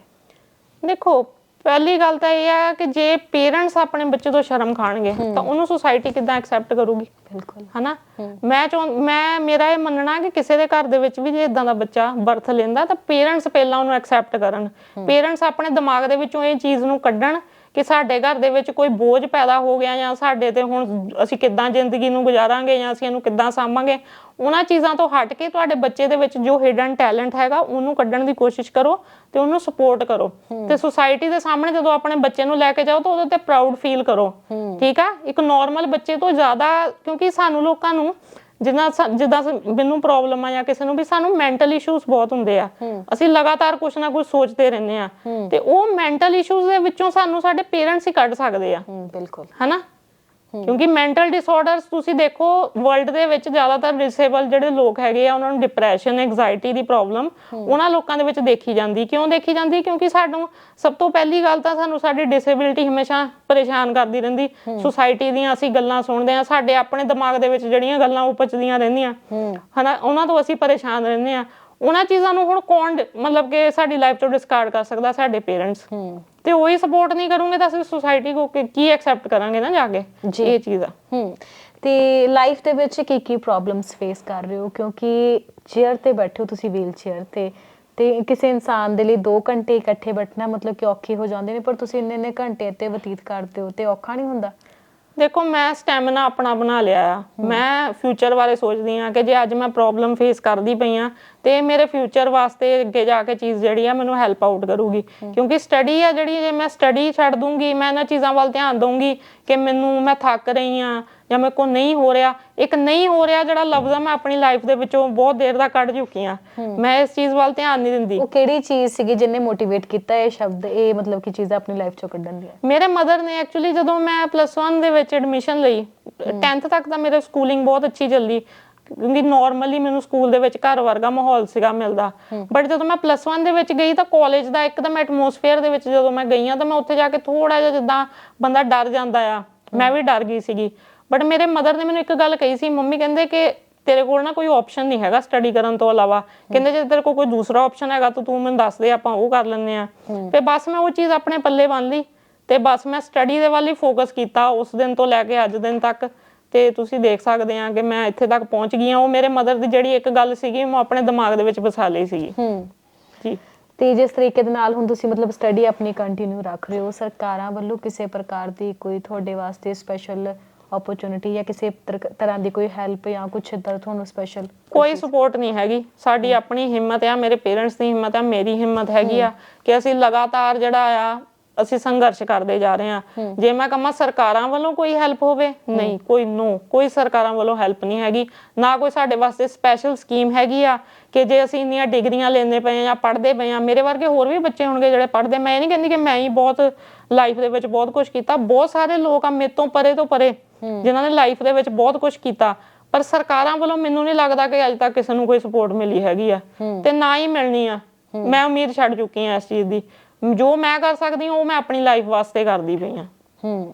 A: ਦੇਖੋ ਪਹਿਲੀ ਗੱਲ ਤਾਂ ਇਹ ਆ ਕਿ ਜੇ ਪੇਰੈਂਟਸ ਆਪਣੇ ਬੱਚੇ ਤੋਂ ਸ਼ਰਮ ਖਾਣਗੇ ਤਾਂ ਉਹਨੂੰ ਸੁਸਾਇਟੀ ਕਿੱਦਾਂ ਐਕਸੈਪਟ ਕਰੂਗੀ?
B: ਬਿਲਕੁਲ।
A: ਹਨਾ? ਮੈਂ ਚਾਹ ਮੈਂ ਮੇਰਾ ਇਹ ਮੰਨਣਾ ਕਿ ਕਿਸੇ ਦੇ ਘਰ ਦੇ ਵਿੱਚ ਵੀ ਜੇ ਇਦਾਂ ਦਾ ਬੱਚਾ ਬਰਥ ਲੈਂਦਾ ਤਾਂ ਪੇਰੈਂਟਸ ਪਹਿਲਾਂ ਉਹਨੂੰ ਐਕਸੈਪਟ ਕਰਨ। ਪੇਰੈਂਟਸ ਆਪਣੇ ਦਿਮਾਗ ਦੇ ਵਿੱਚੋਂ ਇਹ ਚੀਜ਼ ਨੂੰ ਕੱਢਣ ਕਿ ਸਾਡੇ ਘਰ ਦੇ ਵਿੱਚ ਕੋਈ ਬੋਝ ਪੈਦਾ ਹੋ ਗਿਆ ਜਾਂ ਸਾਡੇ ਤੇ ਹੁਣ ਅਸੀਂ ਕਿੱਦਾਂ ਜ਼ਿੰਦਗੀ ਨੂੰ ਗੁਜ਼ਾਰਾਂਗੇ ਜਾਂ ਅਸੀਂ ਇਹਨੂੰ ਕਿੱਦਾਂ ਸਾਂਭਾਂਗੇ ਉਹਨਾਂ ਚੀਜ਼ਾਂ ਤੋਂ ਹਟ ਕੇ ਤੁਹਾਡੇ ਬੱਚੇ ਦੇ ਵਿੱਚ ਜੋ ਹਿਡਨ ਟੈਲੈਂਟ ਹੈਗਾ ਉਹਨੂੰ ਕੱਢਣ ਦੀ ਕੋਸ਼ਿਸ਼ ਕਰੋ ਤੇ ਉਹਨੂੰ ਸਪੋਰਟ ਕਰੋ। ਤੇ ਸੁਸਾਇਟੀ ਦੇ ਸਾਹਮਣੇ ਜਦੋਂ ਆਪਣੇ ਬੱਚੇ ਨੂੰ ਲੈ ਕੇ ਜਾਓ ਤਾਂ ਉਹਦੇ ਤੇ ਪ੍ਰਾਊਡ ਫੀਲ ਕਰੋ। ਠੀਕ ਆ? ਇੱਕ ਨਾਰਮਲ ਬੱਚੇ ਤੋਂ ਜ਼ਿਆਦਾ ਕਿਉਂਕਿ ਸਾਨੂੰ ਲੋਕਾਂ ਨੂੰ ਸਾ- ਜਿੱਦਾਂ ਮੈਨੂੰ ਪ੍ਰੋਬਲਮ ਆ ਜਾਂ ਕਿਸੇ ਨੂੰ ਵੀ ਸਾਨੂੰ ਮੈਂਟਲ ਇਸ਼ੂਜ਼ ਬਹੁਤ ਹੁੰਦੇ ਆ। ਅਸੀਂ ਲਗਾਤਾਰ ਕੁਝ ਨਾ ਕੁਝ ਸੋਚਦੇ ਰਹਿੰਦੇ ਆ। ਤੇ ਉਹ ਮੈਂਟਲ ਇਸ਼ੂਜ਼ ਦੇ ਵਿੱਚੋਂ ਸਾਨੂੰ ਸਾਡੇ ਪੇਰੈਂਟਸ ਹੀ ਕੱਢ ਸਕਦੇ ਆ।
B: ਬਿਲਕੁਲ।
A: ਹਨਾ? ਕਿਉਂਕਿ ਮੈਂਟਲ ਡਿਸਆਰਡਰਸ ਤੁਸੀਂ ਦੇਖੋ ਵਰਲਡ ਦੇ ਵਿੱਚ ਜ਼ਿਆਦਾਤਰ ਡਿਸੇਬਲ ਜਿਹੜੇ ਲੋਕ ਹੈਗੇ ਆ ਉਹਨਾਂ ਨੂੰ ਡਿਪਰੈਸ਼ਨ ਐਂਗਜ਼ਾਇਟੀ ਦੀ ਪ੍ਰੋਬਲਮ ਉਹਨਾਂ ਲੋਕਾਂ ਦੇ ਵਿੱਚ ਦੇਖੀ ਜਾਂਦੀ। ਕਿਉਂ ਦੇਖੀ ਜਾਂਦੀ? ਕਿਉਂਕਿ ਸਾਨੂੰ ਸਭ ਤੋਂ ਪਹਿਲੀ ਗੱਲ ਤਾਂ ਸਾਨੂੰ ਸਾਡੀ ਡਿਸੇਬਿਲਿਟੀ ਹਮੇਸ਼ਾ ਪਰੇਸ਼ਾਨ ਕਰਦੀ ਰਹਿੰਦੀ। ਸੁਸਾਇਟੀ ਦੀਆਂ ਅਸੀਂ ਗੱਲਾਂ ਸੁਣਦੇ ਆ ਸਾਡੇ ਆਪਣੇ ਦਿਮਾਗ ਦੇ ਵਿੱਚ ਜਿਹੜੀਆਂ ਗੱਲਾਂ ਉਪਜਦੀਆਂ ਰਹਿੰਦੀਆਂ। ਹਨਾ ਉਹਨਾਂ ਤੋਂ ਅਸੀਂ ਪਰੇਸ਼ਾਨ ਰਹਿੰਦੇ ਆ ਉਹਨਾਂ ਚੀਜ਼ਾਂ ਨੂੰ ਹੁਣ ਕੌਣ ਮਤਲਬ ਕਿ ਸਾਡੀ ਲਾਈਫ ਤੋਂ ਡਿਸਕਾਰਡ ਕਰ ਸਕਦਾ? ਸਾਡੇ ਪੇਰੈਂਟਸ ਤੇ ਉਹੀ ਸਪੋਰਟ ਨਹੀਂ ਕਰੂਗੇ ਤਾਂ ਅਸੀਂ ਸੁਸਾਇਟੀ ਕੋ ਕੀ- ਐਕਸੈਪਟ ਕਰਾਂਗੇ ਨਾ ਜਾ ਕੇ। ਇਹ ਚੀਜ਼ ਆ।
B: ਹੂੰ। ਤੇ ਲਾਈਫ ਦੇ ਵਿੱਚ ਕੀ ਕੀ ਪ੍ਰੋਬਲਮਸ ਫੇਸ ਕਰ ਰਹੇ ਹੋ? ਕਿਉਂਕਿ ਚੇਅਰ ਤੇ ਬੈਠੇ ਹੋ ਤੁਸੀਂ ਵੀਲ ਚੇਅਰ ਤੇ ਤੇ ਕਿਸੇ ਇਨਸਾਨ ਦੇ ਲਈ 2 ਘੰਟੇ ਇਕੱਠੇ ਬੈਠਣਾ ਮਤਲਬ ਕਿ ਔਖੇ ਹੋ ਜਾਂਦੇ ਨੇ ਪਰ ਤੁਸੀਂ ਇੰਨੇ ਇੰਨੇ ਘੰਟੇ ਤੇ ਬਤੀਤ ਕਰਦੇ ਹੋ ਤੇ ਔਖਾ ਨਹੀਂ ਹੁੰਦਾ?
A: ਦੇਖੋ ਮੈਂ ਸਟੈਮਿਨਾ ਆਪਣਾ ਬਣਾ ਲਿਆ ਆ। ਮੈਂ ਫਿਊਚਰ ਬਾਰੇ ਸੋਚਦੀ ਆ ਕਿ ਜੇ ਅੱਜ ਮੈਂ ਪ੍ਰੋਬਲਮ ਫੇਸ ਕਰਦੀ ਪਈ ਆ ਤੇ ਮੇਰੇ ਫਿਊਚਰ ਵਾਸਤੇ ਅੱਗੇ ਜਾ ਕੇ ਚੀਜ਼ ਜਿਹੜੀ ਆ ਮੈਨੂੰ ਹੈਲਪ ਆਊਟ ਕਰੂਗੀ। ਕਿਉਂਕਿ ਸਟੱਡੀ ਆ ਜਿਹੜੀ ਜੇ ਮੈਂ ਸਟੱਡੀ ਛੱਡ ਦੂੰਗੀ ਮੈਂ ਇਹਨਾਂ ਚੀਜ਼ਾਂ ਵੱਲ ਧਿਆਨ ਦਊਂਗੀ ਕਿ ਮੈਨੂੰ ਮੈਂ ਥੱਕ ਰਹੀ ਆ ਜਾਂ ਮੇਰੇ ਕੋਲ ਨਹੀਂ ਹੋ ਰਿਹਾ ਇੱਕ ਨਹੀਂ ਹੋ ਰਿਹਾ ਜਿਹੜਾ ਲਫ਼ਜ਼ ਆ ਮੈਂ ਆਪਣੀ ਲਾਈਫ ਦੇ ਵਿੱਚੋਂ ਬਹੁਤ ਦੇਰ ਦਾ ਕੱਢ ਚੁੱਕੀ ਆ। ਮੈਂ ਇਸ ਚੀਜ਼ ਵੱਲ ਧਿਆਨ ਨਹੀਂ ਦਿੰਦੀ।
B: ਉਹ ਕਿਹੜੀ ਚੀਜ਼ ਸੀਗੀ ਜਿਹਨੇ ਮੋਟੀਵੇਟ ਕੀਤਾ ਇਹ ਸ਼ਬਦ ਇਹ ਮਤਲਬ ਕਿ ਚੀਜ਼ਾਂ ਆਪਣੀ ਲਾਈਫ ਚੋਂ ਕੱਢਣ ਦੀ
A: ਮੇਰੇ ਮਦਰ ਨੇ ਐਕਚੁਅਲੀ ਜਦੋਂ ਮੈਂ ਪਲੱਸ 1 ਦੇ ਵਿੱਚ ਐਡਮਿਸ਼ਨ ਲਈ 10th ਤੱਕ ਤਾਂ ਮੇਰੇ ਸਕੂਲਿੰਗ ਬਹੁਤ ਅੱਛੀ ਚੱਲੀ। ਕਿਉਂਕਿ ਨਾਰਮਲੀ ਮੈਨੂੰ ਸਕੂਲ ਦੇ ਵਿੱਚ ਘਰ ਵਰਗਾ ਮਾਹੌਲ ਸੀਗਾ ਮਿਲਦਾ। ਬਟ ਜਦੋਂ ਮੈਂ ਪਲੱਸ 1 ਦੇ ਵਿੱਚ ਗਈ ਤਾਂ ਕਾਲਜ ਦਾ ਇੱਕਦਮ ਐਟਮੋਸਫੇਅਰ ਦੇ ਵਿੱਚ ਜਦੋਂ ਮੈਂ ਗਈ ਆ ਤਾਂ ਮੈਂ ਉੱਥੇ ਜਾ ਕੇ ਥੋੜਾ ਜਿਹਾ ਜਿੱਦਾਂ ਬੰਦਾ ਡਰ ਜਾਂਦਾ ਆ। ਮੈਂ ਵੀ ਡਰ ਗਈ ਸੀਗੀ। ਬਟ ਮੇਰੇ ਮਦਰ ਨੇ ਮੈਨੂੰ ਇੱਕ ਗੱਲ ਕਹੀ ਸੀ ਮੰਮੀ ਕਹਿੰਦੇ ਕਿ ਤੇਰੇ ਕੋਲ ਨਾ ਕੋਈ ਆਪਸ਼ਨ ਨਹੀਂ ਹੈਗਾ ਸਟੱਡੀ ਕਰਨ ਤੋਂ ਇਲਾਵਾ। ਕਹਿੰਦੇ ਜੇ ਤੇਰੇ ਕੋਲ ਕੋਈ ਦੂਸਰਾ ਆਪਸ਼ਨ ਹੈਗਾ ਤਾਂ ਤੂੰ ਮੈਨੂੰ ਦੱਸ ਦੇ ਆਪਾਂ ਉਹ ਕਰ ਲੈਂਦੇ ਆ ਤੇ ਬਸ ਮੈਂ ਉਹ ਚੀਜ਼ ਆਪਣੇ ਪੱਲੇ ਬੰਨ ਲਈ ਤੇ ਬਸ ਮੈਂ ਸਟੱਡੀ ਦੇ ਵੱਲ ਹੀ ਫੋਕਸ ਕੀਤਾ ਉਸ ਦਿਨ ਤੋਂ ਲੈ ਕੇ ਅੱਜ ਦਿਨ ਤੱਕ। ਤੇ ਤੁਸੀਂ ਦੇਖ ਸਕਦੇ ਆ ਕਿ ਮੈਂ ਇੱਥੇ ਤੱਕ ਪਹੁੰਚ ਗਈ ਆ ਉਹ ਮੇਰੇ ਮਦਰ ਦੀ ਜਿਹੜੀ ਇੱਕ ਗੱਲ ਸੀਗੀ ਮੈਂ ਆਪਣੇ ਦਿਮਾਗ ਦੇ ਵਿੱਚ ਵਸਾ ਲਈ ਸੀਗੀ।
B: ਹੂੰ।
A: ਜੀ।
B: ਤੇ ਜਿਸ ਤਰੀਕੇ ਦੇ ਨਾਲ ਹੁਣ ਤੁਸੀਂ ਮਤਲਬ ਸਟੱਡੀ ਆਪਣੀ ਕੰਟੀਨਿਊ ਰੱਖ ਰਹੇ ਹੋ ਸਰਕਾਰਾਂ ਵੱਲੋਂ ਕਿਸੇ ਪ੍ਰਕਾਰ ਦੀ ਕੋਈ ਤੁਹਾਡੇ ਵਾਸਤੇ ਸਪੈਸ਼ਲ ਓਪਰਚੁਨਿਟੀ ਜਾਂ ਕਿਸੇ ਤਰ- ਤਰ੍ਹਾਂ ਦੀ ਕੋਈ ਹੈਲਪ ਜਾਂ ਕੁਛ ਇਦਾਂ ਤੁਹਾਨੂੰ ਸਪੈਸ਼ਲ
A: ਕੋਈ ਸਪੋਰਟ ਨਹੀਂ ਹੈਗੀ। ਸਾਡੀ ਆਪਣੀ ਹਿੰਮਤ ਆ ਮੇਰੇ ਪੇਰੈਂਟਸ ਦੀ ਹਿੰਮਤ ਆ ਮੇਰੀ ਹਿੰਮਤ ਹੈਗੀ ਆ ਕਿ ਅਸੀਂ ਲਗਾਤਾਰ ਜਿਹੜਾ ਆ ਅਸੀਂ ਸੰਘਰਸ਼ ਕਰਦੇ ਜਾ ਰਹੇ ਆ ਜੇ ਮੈਂ ਕਹਾਂ ਸਰਕਾਰਾਂ ਵੱਲੋਂ ਕੋਈ ਹੈਲਪ ਹੋਵੇ? ਨਹੀਂ ਕੋਈ ਨੋ ਕੋਈ ਸਰਕਾਰਾਂ ਵੱਲੋਂ ਹੈਲਪ ਨਹੀਂ ਹੈਗੀ। ਨਾ ਕੋਈ ਸਾਡੇ ਵਾਸਤੇ ਸਪੈਸ਼ਲ ਸਕੀਮ ਹੈਗੀ ਆ ਕਿ ਜੇ ਅਸੀਂ ਇੰਨੀਆਂ ਡਿਗਰੀਆਂ ਲੈਂਦੇ ਪਏ ਆ ਜਾਂ ਪੜ੍ਹਦੇ ਪਏ ਆ ਮੇਰੇ ਵਰਗੇ ਹੋਰ ਵੀ ਬੱਚੇ ਹੋਣਗੇ ਜਿਹੜੇ ਪੜ੍ਹਦੇ। ਮੈਂ ਇਹ ਨਹੀਂ ਕਹਿੰਦੀ ਕਿ ਮੈਂ ਹੀ ਬਹੁਤ ਲਾਈਫ ਦੇ ਵਿੱਚ ਬਹੁਤ ਕੁਝ ਕੀਤਾ। ਬਹੁਤ ਸਾਰੇ ਲੋਕ ਆ ਮੇਰੇ ਤੋਂ ਪਰੇ ਤੋਂ ਪਰੇ। ਜਿਨ੍ਹਾਂ ਨੇ ਲਾਈਫ ਦੇ ਵਿੱਚ ਬਹੁਤ ਕੁਝ ਕੀਤਾ ਪਰ ਸਰਕਾਰਾਂ ਵੱਲੋਂ ਮੈਨੂੰ ਨਹੀਂ ਲੱਗਦਾ ਕਿ ਅੱਜ ਤੱਕ ਕਿਸੇ ਨੂੰ ਕੋਈ ਸਪੋਰਟ ਮਿਲੀ ਹੈਗੀ ਆ। ਤੇ ਨਾ ਹੀ ਮਿਲਣੀ ਆ। ਮੈਂ ਉਮੀਦ ਛੱਡ ਚੁੱਕੀ ਆ ਇਸ ਚੀਜ਼ ਦੀ। ਜੋ ਮੈਂ ਕਰ ਸਕਦੀ ਹਾਂ ਉਹ ਮੈਂ ਆਪਣੀ ਲਾਈਫ ਵਾਸਤੇ ਕਰਦੀ ਪਈ ਆ।
B: ਹੂੰ।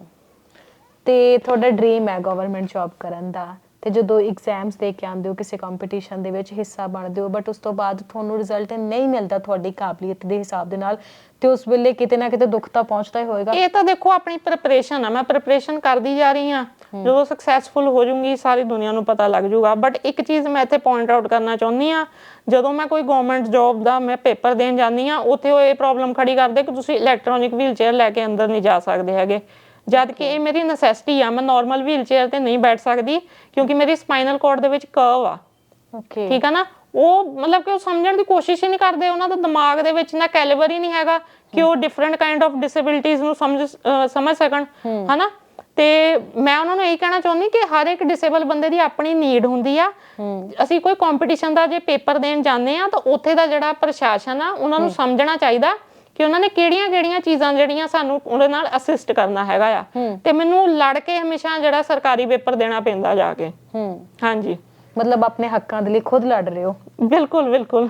B: ਤੇ ਤੁਹਾਡਾ ਡ੍ਰੀਮ ਹੈ ਗਵਰਨਮੈਂਟ ਜੌਬ ਕਰਨ ਦਾ। ਤੇ ਜਦੋਂ ਐਗਜ਼ਾਮਸ ਦੇ ਕੇ ਆਉਂਦੇ ਹੋ ਕਿਸੇ ਕੰਪੀਟੀਸ਼ਨ ਦੇ ਵਿੱਚ ਹਿੱਸਾ ਬਣਦੇ ਹੋ ਬਟ ਉਸ ਤੋਂ ਬਾਅਦ ਤੁਹਾਨੂੰ ਰਿਜ਼ਲਟ ਨਹੀਂ ਮਿਲਦਾ ਤੁਹਾਡੀ ਕਾਬਲੀਅਤ ਦੇ ਹਿਸਾਬ ਦੇ ਨਾਲ ਤੇ ਉਸ ਵੇਲੇ ਕਿਤੇ ਨਾ ਕਿਤੇ ਦੁੱਖ ਤਾਂ ਪਹੁੰਚਦਾ ਹੀ ਹੋਏਗਾ।
A: ਇਹ ਤਾਂ ਦੇਖੋ ਆਪਣੀ ਪ੍ਰਿਪਰੇਸ਼ਨ ਆ ਮੈਂ ਪ੍ਰਿਪਰੇਸ਼ਨ ਕਰਦੀ ਜਾ ਰਹੀ ਆ ਜਦੋਂ ਸਕਸੈਸਫੁਲ ਹੋ ਜਾਊਂਗੀ ਸਾਰੀ ਦੁਨੀਆ ਨੂੰ ਪਤਾ ਲੱਗ ਜਾਊਗਾ ਬਟ ਇੱਕ ਚੀਜ਼ ਮੈਂ ਇੱਥੇ ਪੁਆਇੰਟ ਆਊਟ ਕਰਨਾ ਚਾਹੁੰਦੀ ਆ ਜਦੋਂ ਮੈਂ ਕੋਈ ਗਵਰਨਮੈਂਟ ਜੌਬ ਦਾ ਮੈਂ ਪੇਪਰ ਦੇਣ ਜਾਂਦੀ ਆ ਉੱਥੇ ਉਹ ਇਹ ਪ੍ਰੋਬਲਮ ਖੜੀ ਕਰਦੇ ਕਿ ਤੁਸੀਂ ਇਲੈਕਟ੍ਰੋਨਿਕ ਵੀਲ ਚੇਅਰ ਲੈ ਕੇ ਅੰਦਰ ਨਹੀਂ ਜਾ ਸਕਦੇ ਹੈਗੇ। ਜਦ ਕਿ ਇਹ ਮੇਰੀ ਨੈਸੈਸਿਟੀ ਆ ਮੈਂ ਨਾਰਮਲ ਵੀਲ ਚੇਅਰ ਤੇ ਨਹੀਂ ਬੈਠ ਸਕਦੀ ਕਿਉਂਕਿ ਮੇਰੀ ਸਪਾਈਨਲ ਕੋਰਡ ਦੇ ਵਿੱਚ ਕਰਵ ਆ।
B: ਓਕੇ
A: ਠੀਕ ਆ ਨਾ? ਉਹ ਮਤਲਬ ਕਿ ਉਹ ਸਮਝਣ ਦੀ ਕੋਸ਼ਿਸ਼ ਹੀ ਨਹੀਂ ਕਰਦੇ ਉਹਨਾਂ ਦਾ ਦਿਮਾਗ ਦੇ ਵਿੱਚ ਨਾ ਕੈਲੀਬਰ ਹੀ ਨਹੀਂ ਹੈਗਾ ਕਿ ਉਹ ਡਿਫਰੈਂਟ ਕਾਈਂਡ ਆਫ ਡਿਸੇਬਿਲਿਟੀਜ਼ ਨੂੰ ਸਮਝ ਸਮਝ ਸਕਣ। ਹਨਾ? ਤੇ ਮੈਂ ਉਹਨਾਂ ਨੂੰ ਇਹੀ ਕਹਿਣਾ ਚਾਹੁੰਦੀ ਕਿ ਹਰ ਇੱਕ ਡਿਸੇਬਲ ਬੰਦੇ ਦੀ ਆਪਣੀ ਨੀਡ ਹੁੰਦੀ ਆ। ਅਸੀਂ ਕੋਈ ਕੰਪੀਟੀਸ਼ਨ ਦਾ ਜੇ ਪੇਪਰ ਦੇਣ ਜਾਂਦੇ ਆ ਤਾਂ ਉੱਥੇ ਦਾ ਜਿਹੜਾ ਪ੍ਰਸ਼ਾਸਨ ਆ ਉਹਨਾਂ ਨੂੰ ਸਮਝਣਾ ਚਾਹੀਦਾ ਕਿ ਉਹਨਾਂ ਨੇ ਕਿਹੜੀਆਂ-ਕਿਹੜੀਆਂ ਚੀਜ਼ਾਂ ਜਿਹੜੀਆਂ ਸਾਨੂੰ ਉਹਦੇ ਨਾਲ ਅਸਿਸਟ ਕਰਨਾ ਹੈਗਾ ਆ। ਤੇ ਮੈਨੂੰ ਲੜ ਕੇ ਹਮੇਸ਼ਾ ਜਿਹੜਾ ਸਰਕਾਰੀ ਪੇਪਰ ਦੇਣਾ ਪੈਂਦਾ ਜਾ ਕੇ।
B: ਹੂੰ।
A: ਹਾਂਜੀ।
B: ਮਤਲਬ ਆਪਣੇ ਹੱਕਾਂ ਦੇ ਲਈ ਖੁਦ ਲੜ ਰਹੇ ਹੋ?
A: ਬਿਲਕੁਲ ਬਿਲਕੁਲ।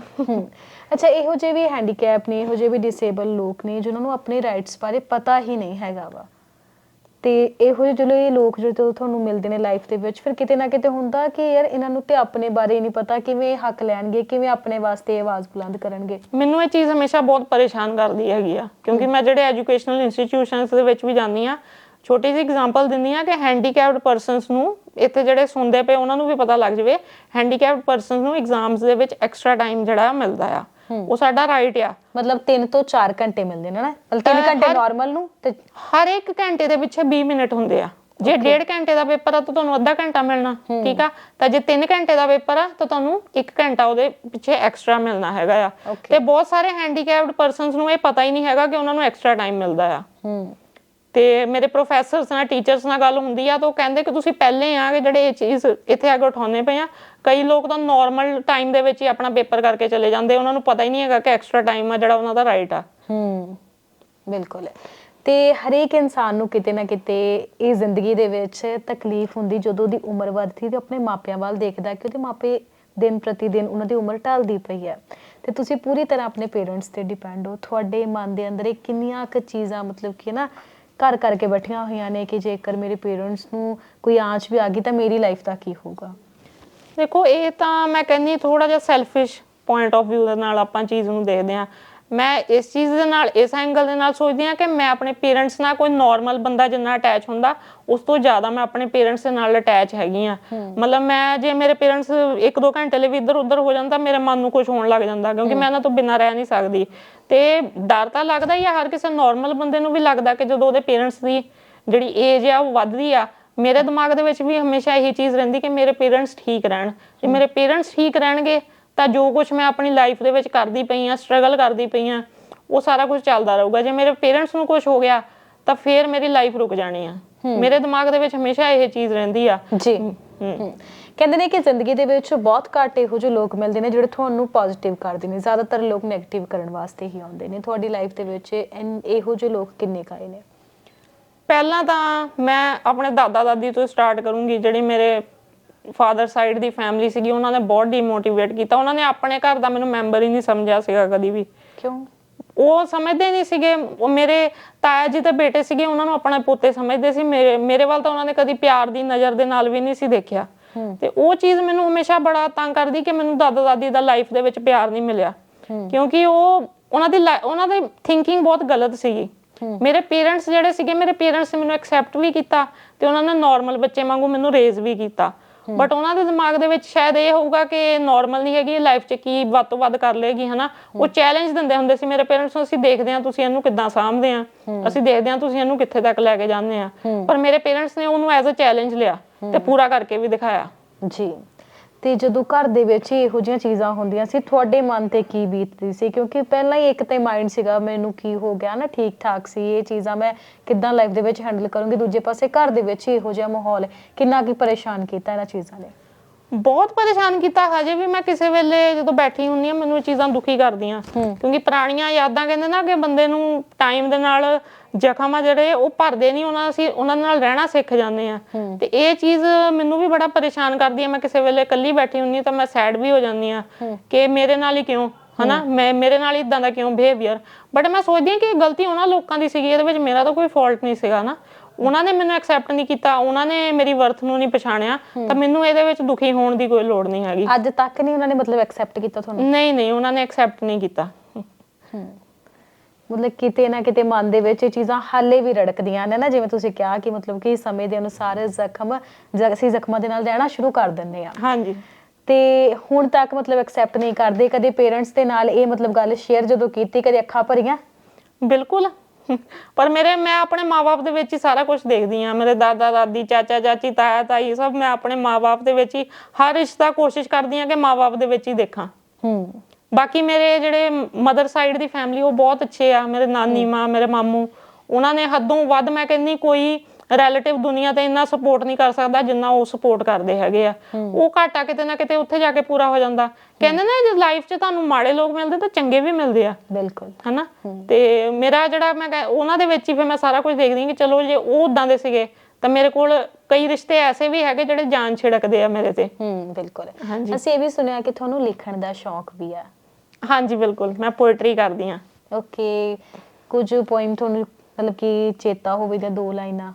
B: ਅੱਛਾ ਇਹੋ ਜਿਹੇ ਵੀ ਹੈਂਡੀਕੈਪ ਨੇ ਇਹੋ ਜਿਹੇ ਵੀ ਡਿਸੇਬਲ ਲੋਕ ਨੇ ਜਿਨ੍ਹਾਂ ਨੂੰ ਆਪਣੇ ਰਾਈਟਸ ਬਾਰੇ ਪਤਾ ਹੀ ਨਹੀਂ ਹੈਗਾ ਵਾ। ਤੇ ਇਹੋ ਜਿਹੇ ਜਦੋਂ ਲੋਕ ਜਦੋਂ ਤੁਹਾਨੂੰ ਮਿਲਦੇ ਨੇ ਲਾਈਫ ਦੇ ਵਿੱਚ, ਫਿਰ ਕਿਤੇ ਨਾ ਕਿਤੇ ਹੁੰਦਾ ਕਿ ਯਾਰ ਇਹਨਾਂ ਨੂੰ ਤੇ ਆਪਣੇ ਬਾਰੇ ਨਹੀਂ ਪਤਾ ਕਿਵੇਂ ਹੱਕ ਲੈਣਗੇ, ਕਿਵੇਂ ਆਪਣੇ ਵਾਸਤੇ ਆਵਾਜ਼ ਬੁਲੰਦ ਕਰਨਗੇ।
A: ਮੈਨੂੰ ਇਹ ਚੀਜ਼ ਹਮੇਸ਼ਾ ਬਹੁਤ ਪਰੇਸ਼ਾਨ ਕਰਦੀ ਹੈਗੀ ਆ, ਕਿਉਂਕਿ ਮੈਂ ਜਿਹੜੇ ਐਜੂਕੇਸ਼ਨਲ ਇੰਸਟੀਟਿਊਸ਼ਨਸ ਦੇ ਵਿੱਚ ਵੀ ਜਾਂਦੀ ਆ ਛੋਟੀ ਜਿਹੀ ਐਗਜ਼ਾਮਪਲ ਦਿੰਦੀ ਆ ਕਿ ਹੈਂਡੀਕੈਪਡ ਪਰਸਨਸ ਨੂੰ ਇੱਥੇ ਜਿਹੜੇ ਸੁਣਦੇ ਪਏ, ਉਹਨਾਂ ਨੂੰ ਵੀ ਪਤਾ ਲੱਗ ਜਾਵੇ ਹੈਂਡੀਕੈਪਡ ਪਰਸਨਸ ਨੂੰ ਐਗਜ਼ਾਮਸ ਦੇ ਵਿੱਚ ਐਕਸਟਰਾ ਟਾਈਮ ਜਿਹੜਾ ਮਿਲਦਾ ਆ। ਉਹ ਸਾਡਾ ਰਾਈਟ ਆ।
B: ਮਤਲਬ 3 ਤੋਂ 4 ਘੰਟੇ ਮਿਲਦੇ ਨੇ ਨਾ। ਮਤਲਬ 3
A: ਅਹ
B: ਘੰਟੇ ਨਾਰਮਲ ਨੂੰ ਤੇ
A: ਹਰ ਇੱਕ ਘੰਟੇ ਦੇ ਪਿੱਛੇ 20 ਮਿੰਟ ਹੁੰਦੇ ਆ। ਜੇ ਡੇਢ ਘੰਟੇ ਦਾ ਪੇਪਰ ਆ ਤਾਂ ਤੁਹਾਨੂੰ ਅੱਧਾ ਘੰਟਾ ਮਿਲਣਾ ਠੀਕ ਆ? ਤਾਂ ਜੇ 3 ਘੰਟੇ ਦਾ ਪੇਪਰ ਆ ਤਾਂ ਤੁਹਾਨੂੰ 1 ਘੰਟਾ ਉਹਦੇ ਪਿੱਛੇ ਐਕਸਟਰਾ ਮਿਲਣਾ ਹੈਗਾ ਆ. ਤੇ ਬਹੁਤ ਸਾਰੇ ਹੈਂਡੀਕੈਪਡ ਪਰਸਨਸ ਨੂੰ ਇਹ ਪਤਾ ਹੀ ਨਹੀਂ ਹੈਗਾ ਕਿ ਉਹਨਾਂ ਨੂੰ ਐਕਸਟਰਾ ਟਾਈਮ ਮਿਲਦਾ ਆ।
B: ਹੂੰ।
A: ਤੇ ਮੇਰੇ ਪ੍ਰੋਫੈਸਰਸ ਨਾਲ ਟੀਚਰਸ ਨਾਲ ਗੱਲ ਹੁੰਦੀ ਆ, ਤਾਂ ਉਹ ਕਹਿੰਦੇ ਕਿ ਤੁਸੀਂ ਪਹਿਲੇ ਆ ਕਿ ਜਿਹੜੇ ਇਹ ਚੀਜ਼ ਇੱਥੇ ਆ ਕੇ ਉਠਾਉਂਦੇ ਪਏ ਆ। ਕਈ ਲੋਕ ਤਾਂ ਨਾਰਮਲ ਟਾਈਮ ਦੇ ਵਿੱਚ ਹੀ ਆਪਣਾ ਪੇਪਰ ਕਰਕੇ ਚਲੇ ਜਾਂਦੇ, ਉਹਨਾਂ ਨੂੰ ਪਤਾ ਹੀ ਨਹੀਂ ਹੈਗਾ ਕਿ ਐਕਸਟਰਾ ਟਾਈਮ ਆ ਜਿਹੜਾ ਉਹਨਾਂ ਦਾ ਰਾਈਟ ਆ।
B: ਹੂੰ, ਬਿਲਕੁਲ। ਤੇ ਹਰੇਕ ਇਨਸਾਨ ਨੂੰ ਕਿਤੇ ਨਾ ਕਿਤੇ ਇਹ ਜ਼ਿੰਦਗੀ ਦੇ ਵਿੱਚ ਤਕਲੀਫ ਹੁੰਦੀ, ਜਦੋਂ ਦੀ ਉਮਰ ਵੱਧਦੀ ਤੇ ਆਪਣੇ ਮਾਪਿਆਂ ਵੱਲ ਦੇਖਦਾ ਕਿ ਉਹਦੇ ਮਾਪੇ ਦਿਨ ਪ੍ਰਤੀ ਦਿਨ ਉਹਨਾਂ ਦੀ ਉਮਰ ਢਲਦੀ ਪਈ ਹੈ। ਤੇ ਤੁਸੀਂ ਪੂਰੀ ਤਰ੍ਹਾਂ ਆਪਣੇ ਪੇਰੈਂਟਸ ਤੇ ਡਿਪੈਂਡ ਹੋ। ਤੁਹਾਡੇ ਮਨ ਦੇ ਅੰਦਰ ਇਹ ਕਿੰਨੀਆਂ ਕੁ ਚੀਜ਼ਾਂ ਮਤਲਬ ਕਿ ਨਾ ਘਰ ਕਰਕੇ ਬੈਠੀਆਂ ਹੋਈਆਂ ਨੇ ਕਿ ਜੇਕਰ ਮੇਰੇ ਪੇਰੈਂਟਸ ਨੂੰ ਕੋਈ ਆਂਚ ਵੀ ਆ ਗਈ ਤਾਂ ਮੇਰੀ ਲਾਈਫ ਦਾ ਕੀ ਹੋਊਗਾ?
A: ਦੇਖੋ, ਇਹ ਤਾਂ ਮੈਂ ਕਹਿੰਦੀ ਥੋੜਾ ਜਿਹਾ ਸੈਲਫਿਸ਼ ਪੁਆਇੰਟ ਆਫ View ਦੇ ਨਾਲ ਆਪਾਂ ਚੀਜ਼ ਨੂੰ ਦੇਖਦੇ ਆ ਮੈਂ ਇਸ ਚੀਜ਼ ਦੇ ਨਾਲ ਇਸ ਐਂਗਲ ਦੇ ਨਾਲ ਸੋਚਦੀ ਆ ਕਿ ਮੈਂ ਆਪਣੇ ਪੇਰੈਂਟਸ ਨਾਲ ਕੋਈ ਨਾਰਮਲ ਬੰਦਾ ਜਿੰਨਾ ਅਟੈਚ ਹੁੰਦਾ ਉਸ ਤੋਂ ਜ਼ਿਆਦਾ ਮੈਂ ਆਪਣੇ ਪੇਰੈਂਟਸ ਦੇ ਨਾਲ ਅਟੈਚ ਹੈਗੀ ਆ ਮਤਲਬ ਮੈਂ ਜੇ ਮੇਰੇ ਪੇਰੈਂਟਸ 1-2 ਘੰਟੇ ਲਈ ਵੀ ਇੱਧਰ ਉੱਧਰ ਹੋ ਜਾਂਦਾ ਮੇਰੇ ਮਨ ਨੂੰ ਕੁਝ ਹੋਣ ਲੱਗ ਜਾਂਦਾ ਕਿਉਂਕਿ ਮੈਂ ਇਹਨਾਂ ਤੋਂ ਬਿਨਾਂ ਰਹਿ ਨਹੀਂ ਸਕਦੀ। ਤੇ ਡਰ ਤਾਂ ਲੱਗਦਾ ਹੀ ਆ ਹਰ ਕਿਸੇ ਨਾਰਮਲ ਬੰਦੇ ਨੂੰ ਵੀ ਲੱਗਦਾ ਕਿ ਜਦੋਂ ਉਹਦੇ ਪੇਰੈਂਟਸ ਦੀ ਜਿਹੜੀ ਏਜ ਆ ਉਹ ਵੱਧਦੀ ਆ ਮੇਰੇ ਦਿਮਾਗ ਦੇ ਵਿੱਚ ਵੀ ਹਮੇਸ਼ਾ ਇਹੀ ਚੀਜ਼ ਰਹਿੰਦੀ ਕਿ ਮੇਰੇ ਪੇਰੈਂਟਸ ਠੀਕ ਰਹਿਣ। ਜੇ ਮੇਰੇ ਪੇਰੈਂਟਸ ਠੀਕ ਰਹਿਣਗੇ ਤਾਂ ਜੋ ਕੁਝ ਮੈਂ ਆਪਣੀ ਲਾਈਫ ਦੇ ਵਿੱਚ ਕਰਦੀ ਪਈ ਆ ਸਟਰਗਲ ਕਰਦੀ ਪਈ ਆ ਉਹ ਸਾਰਾ ਕੁਝ ਚੱਲਦਾ ਰਹੂਗਾ। ਜੇ ਮੇਰੇ ਪੇਰੈਂਟਸ ਨੂੰ ਕੁਝ ਹੋ ਗਿਆ ਤਾਂ ਫੇਰ ਮੇਰੀ ਲਾਈਫ ਰੁਕ ਜਾਣੀ ਆ। ਮੇਰੇ ਦਿਮਾਗ ਦੇ ਵਿੱਚ ਹਮੇਸ਼ਾ ਇਹ ਚੀਜ਼ ਰਹਿੰਦੀ ਆ।
B: ਜੀ। ਕਹਿੰਦੇ ਨੇ ਕਿ ਜ਼ਿੰਦਗੀ ਦੇ ਵਿੱਚ ਬਹੁਤ ਘੱਟ ਇਹੋ ਜਿਹੇ ਲੋਕ ਮਿਲਦੇ ਨੇ ਜਿਹੜੇ ਤੁਹਾਨੂੰ ਪੋਜ਼ਿਟਿਵ ਕਰਦੇ ਨੇ। ਜ਼ਿਆਦਾਤਰ ਲੋਕ 네ਗੇਟਿਵ ਕਰਨ ਵਾਸਤੇ ਹੀ ਆਉਂਦੇ ਨੇ। ਤੁਹਾਡੀ ਲਾਈਫ ਦੇ ਵਿੱਚ ਇਹੋ ਜਿਹੇ ਲੋਕ ਕਿੰਨੇ ਕਾਏ ਨੇ?
A: ਪਹਿਲਾਂ ਤਾਂ ਮੈਂ ਆਪਣੇ ਦਾਦਾ ਦਾਦੀ ਤੋਂ ਸਟਾਰਟ ਕਰੂੰਗੀ ਜਿਹੜੇ ਮੇਰੇ ਫਾਦਰ ਸਾਈਡ ਦੀ ਫੈਮਿਲੀ ਸੀਗੀ ਉਹਨਾਂ ਨੇ ਬਹੁਤ ਡੀਮੋਟੀਵੇਟ ਕੀਤਾ। ਉਹਨਾਂ ਨੇ ਆਪਣੇ ਘਰ ਦਾ ਮੈਨੂੰ ਮੈਂਬਰ ਹੀ ਨਹੀਂ ਸਮਝਿਆ ਸੀਗਾ ਕਦੀ ਵੀ।
B: ਕਿਉਂ?
A: ਉਹ ਸਮਝਦੇ ਨਹੀਂ ਸੀਗੇ। ਉਹ ਮੇਰੇ ਤਾਇਆ ਜੀ ਦੇ ਬੇਟੇ ਸੀਗੇ ਉਹਨਾਂ ਨੂੰ ਆਪਣਾ ਪੋਤੇ ਸਮਝਦੇ ਸੀ। ਮੇਰੇ ਮੇਰੇ ਵੱਲ ਤਾਂ ਉਹਨਾਂ ਨੇ ਕਦੀ ਪਿਆਰ ਦੀ ਨਜ਼ਰ ਦੇ ਨਾਲ ਵੀ ਨਹੀਂ ਸੀ ਦੇਖਿਆ। ਤੇ ਉਹ ਚੀਜ਼ ਮੈਨੂੰ ਹਮੇਸ਼ਾ ਬੜਾ ਤੰਗ ਕਰਦੀ ਕਿ ਮੈਨੂੰ ਦਾਦਾ ਦਾਦੀ ਦਾ ਲਾਈਫ ਦੇ ਵਿੱਚ ਪਿਆਰ ਨਹੀਂ ਮਿਲਿਆ। ਕਿਉਂਕਿ ਉਹ ਉਹਨਾਂ ਦੀ ਉਹਨਾਂ ਦੀ ਥਿੰਕਿੰਗ ਬਹੁਤ ਗਲਤ ਸੀਗੀ। ਮੇਰੇ ਪੇਰੈਂਟਸ ਜਿਹੜੇ ਸੀਗੇ ਮੇਰੇ ਪੇਰੈਂਟਸ ਨੇ ਮੈਨੂੰ ਐਕਸੈਪਟ ਵੀ ਕੀਤਾ ਤੇ ਉਹਨਾਂ ਨੇ ਨਾਰਮਲ ਬੱਚੇ ਵਾਂਗੂ ਮੈਨੂੰ ਰੇਜ਼ ਵੀ ਕੀਤਾ। ਬਟ ਉਹਨਾਂ ਦੇ ਦਿਮਾਗ ਦੇ ਵਿੱਚ ਸ਼ਾਇਦ ਇਹ ਹੋਊਗਾ ਕਿ ਨਾਰਮਲ ਨਹੀਂ ਹੈਗੀ ਲਾਈਫ 'ਚ ਕੀ ਵੱਧ ਤੋਂ ਵੱਧ ਕਰ ਲਏਗੀ ਹਨਾ? ਉਹ ਚੈਲੰਜ ਦਿੰਦੇ ਹੁੰਦੇ ਸੀ ਮੇਰੇ ਪੇਰੈਂਟਸ ਨੂੰ ਅਸੀਂ ਦੇਖਦੇ ਹਾਂ ਤੁਸੀਂ ਇਹਨੂੰ ਕਿੱਦਾਂ ਸਾਂਭਦੇ ਆ? ਅਸੀਂ ਦੇਖਦੇ ਹਾਂ ਤੁਸੀਂ ਇਹਨੂੰ ਕਿੱਥੇ ਤੱਕ ਲੈ ਕੇ ਜਾਂਦੇ ਆ? ਪਰ ਮੇਰੇ ਪੇਰੈਂਟਸ ਨੇ ਉਹਨੂੰ ਐਜ਼ ਅ ਚੈਲੰਜ ਲਿਆ ਤੇ ਪੂਰਾ ਕਰਕੇ ਵੀ ਦਿਖਾਇਆ।
B: ਜੀ। ਤੇ ਜਦੋਂ ਘਰ ਦੇ ਵਿੱਚ ਹੀ ਇਹੋ ਜਿਹੀਆਂ ਚੀਜ਼ਾਂ ਹੁੰਦੀਆਂ ਸੀ, ਤੁਹਾਡੇ ਮਨ ਤੇ ਕੀ ਬੀਤਦੀ ਸੀ? ਕਿਉਂਕਿ ਪਹਿਲਾਂ ਹੀ ਇੱਕ ਤੇ ਮਾਈਂਡ ਸੀਗਾ, ਮੈਨੂੰ ਕੀ ਹੋ ਗਿਆ, ਨਾ ਠੀਕ ਠਾਕ ਸੀ, ਇਹ ਚੀਜ਼ਾਂ ਮੈਂ ਕਿੱਦਾਂ ਲਾਈਫ ਦੇ ਵਿੱਚ ਹੈਂਡਲ ਕਰੂੰਗੀ? ਦੂਜੇ ਪਾਸੇ ਘਰ ਦੇ ਵਿੱਚ ਹੀ ਇਹੋ ਜਿਹਾ ਮਾਹੌਲ ਕਿੰਨਾ ਕੀ ਪਰੇਸ਼ਾਨ ਕੀਤਾ ਇਹਨਾਂ ਚੀਜ਼ਾਂ ਨੇ?
A: ਬਹੁਤ ਪਰੇਸ਼ਾਨ ਕੀਤਾ ਹਜੇ ਵੀ ਮੈਂ ਕਿਸੇ ਵੇਲੇ ਜਦੋਂ ਬੈਠੀ ਹੁੰਨੀ ਆ ਮੈਨੂੰ ਇਹ ਚੀਜ਼ਾਂ ਦੁਖੀ ਕਰਦੀਆਂ। ਕਿਉਂਕਿ ਪੁਰਾਣੀਆਂ ਯਾਦਾਂ ਕਹਿੰਦੇ ਨਾ ਕਿ ਬੰਦੇ ਨੂੰ ਟਾਈਮ ਦੇ ਨਾਲ ਜ਼ਖਮ ਆ ਜਿਹੜੇ ਉਹ ਭਰਦੇ ਨਹੀਂ ਉਹਨਾਂ ਅਸੀਂ ਉਹਨਾਂ ਨਾਲ ਰਹਿਣਾ ਸਿੱਖ ਜਾਂਦੇ ਆ ਤੇ ਇਹ ਚੀਜ਼ ਮੈਨੂੰ ਵੀ ਬੜਾ ਪਰੇਸ਼ਾਨ ਕਰਦੀ ਆ ਮੈਂ ਕਿਸੇ ਵੇਲੇ ਇਕੱਲੀ ਬੈਠੀ ਹੁੰਨੀ ਆ ਤਾਂ ਮੈਂ ਸੈਡ ਵੀ ਹੋ ਜਾਂਦੀ ਆ ਕਿ ਮੇਰੇ ਨਾਲ ਹੀ ਕਿਉਂ? ਹਨਾ? ਮੈਂ ਮੇਰੇ ਨਾਲ ਇਦਾਂ ਦਾ ਕਿਉਂ ਬਿਹੇਵੀਅਰ ਬਟ ਮੈਂ ਸੋਚਦੀ ਹਾਂ ਕਿ ਇਹ ਗਲਤੀ ਉਹਨਾਂ ਲੋਕਾਂ ਦੀ ਸੀਗੀ ਇਹਦੇ ਵਿੱਚ ਮੇਰਾ ਤਾਂ ਕੋਈ ਫਾਲਟ ਨਹੀਂ ਸੀਗਾ ਨਾ। ਉਹਨਾਂ ਨੇ ਮੈਨੂੰ ਐਕਸੈਪਟ ਨਹੀਂ ਕੀਤਾ ਉਹਨਾਂ ਨੇ ਮੇਰੀ ਵਰਥ ਨੂੰ ਨਹੀਂ ਪਛਾਣਿਆ ਤਾਂ ਮੈਨੂੰ ਇਹਦੇ ਵਿੱਚ ਦੁਖੀ ਹੋਣ ਦੀ ਕੋਈ ਲੋੜ ਨਹੀਂ ਹੈਗੀ।
B: ਅੱਜ ਤੱਕ ਨਹੀਂ ਉਹਨਾਂ ਨੇ ਮਤਲਬ ਐਕਸੈਪਟ ਕੀਤਾ ਤੁਹਾਨੂੰ?
A: ਨਹੀਂ ਨਹੀਂ ਉਹਨਾਂ ਨੇ ਐਕਸੈਪਟ ਨਹੀਂ ਕੀਤਾ।
B: ਮਤਲਬ ਕਿਤੇ ਨਾ ਕਿਤੇ ਮਨ ਦੇ ਵਿੱਚ ਇਹ ਚੀਜ਼ਾਂ ਹਾਲੇ ਵੀ ਰੜਕਦੀਆਂ ਨੇ ਨਾ ਜਿਵੇਂ ਤੁਸੀਂ ਕਿਹਾ ਕਿ ਮਤਲਬ ਕਿ ਸਮੇਂ ਦੇ ਅਨੁਸਾਰ ਜ਼ਖਮ ਅਸੀਂ ਜ਼ਖਮਾਂ ਦੇ ਨਾਲ ਰਹਿਣਾ ਸ਼ੁਰੂ ਕਰ ਦਿੰਦੇ ਆ
A: ਹਾਂਜੀ।
B: ਤੇ ਹੁਣ ਤੱਕ ਮਤਲਬ ਐਕਸੈਪਟ ਨਹੀਂ ਕਰਦੇ ਕਦੇ ਪੇਰੈਂਟਸ ਦੇ ਨਾਲ ਇਹ ਮਤਲਬ ਗੱਲ ਸ਼ੇਅਰ ਜਦੋਂ ਕੀਤੀ ਕਦੇ ਅੱਖਾਂ ਭਰੀਆਂ?
A: ਬਿਲਕੁਲ। ਪਰ ਮੇਰੇ ਮੈਂ ਆਪਣੇ ਮਾਪੇ ਦੇ ਵਿੱਚ ਹੀ ਸਾਰਾ ਕੁਝ ਦੇਖਦੀ ਆ ਮੇਰੇ ਦਾਦਾ ਦਾਦੀ ਚਾਚਾ ਚਾਚੀ ਤਾਇਆ ਤਾਈ ਸਭ ਮੈਂ ਆਪਣੇ ਮਾਪੇ ਦੇ ਵਿੱਚ ਹੀ ਹਰ ਰਿਸ਼ਤਾ ਕੋਸ਼ਿਸ਼ ਕਰਦੀ ਆ ਕਿ ਮਾਪੇ ਦੇ ਵਿੱਚ ਹੀ ਦੇਖਾਂ।
B: ਹੂੰ।
A: ਬਾਕੀ ਮੇਰੇ ਜਿਹੜੇ ਮਦਰ ਸਾਈਡ ਦੀ ਫੈਮਿਲੀ ਉਹ ਬਹੁਤ ਅੱਛੇ ਆ। ਮੇਰੇ ਨਾਨੀ ਮਾਂ ਮੇਰੇ ਮਾਮੂ ਉਹਨਾਂ ਨੇ ਹੱਦੋਂ ਵੱਧ ਮੈਂ ਕਹਿੰਦੀ ਕੋਈ ਰਿਲੇਟਿਵ ਦੁਨੀਆ ਤੇ ਇੰਨਾ ਸਪੋਰਟ ਨਹੀਂ ਕਰ ਸਕਦਾ ਜਿੰਨਾ ਉਹ ਸਪੋਰਟ ਕਰਦੇ ਹੈਗੇ ਆ। ਉਹ ਘਾਟਾ ਕਿਤੇ ਨਾ ਕਿਤੇ ਉੱਥੇ ਜਾ ਕੇ ਪੂਰਾ ਹੋ ਜਾਂਦਾ। ਕਹਿੰਦੇ ਨੇ ਜੇ ਲਾਈਫ 'ਚ ਤੁਹਾਨੂੰ ਮਾੜੇ ਲੋਕ ਮਿਲਦੇ ਤਾਂ ਚੰਗੇ ਵੀ ਮਿਲਦੇ ਆ।
B: ਬਿਲਕੁਲ।
A: ਹਨਾ? ਤੇ ਮੇਰਾ ਜਿਹੜਾ ਮੈਂ ਉਹਨਾਂ ਦੇ ਵਿੱਚ ਹੀ ਫਿਰ ਮੈਂ ਸਾਰਾ ਕੁਝ ਦੇਖਦੀ ਹਾਂ ਕਿ ਚਲੋ ਜੇ ਉਹ ਉਦਾਂ ਦੇ ਸੀਗੇ ਤਾਂ ਮੇਰੇ ਕੋਲ ਕਈ ਰਿਸ਼ਤੇ ਐਸੇ ਵੀ ਹੈਗੇ ਜਿਹੜੇ ਜਾਨ ਛਿੜਕਦੇ ਆ ਮੇਰੇ ਤੇ।
B: ਹੂੰ ਬਿਲਕੁਲ। ਅਸੀਂ ਇਹ ਵੀ ਸੁਣਿਆ ਕਿ ਤੁਹਾਨੂੰ ਲਿਖਣ ਦਾ ਸ਼ੌਕ ਵੀ ਆ।
A: ਹਾਂਜੀ ਬਿਲਕੁਲ। ਮੈਂ ਪੋਇਟਰੀ ਕਰਦੀ ਆ
B: ਓਕੇ ਕੁਝ ਪੋਇਮ ਤੁਹਾਨੂੰ ਮਤਲਬ ਕਿ ਚੇਤਾ ਹੋਵੇ ਜਾਂ ਦੋ ਲਾਈਨਾਂ।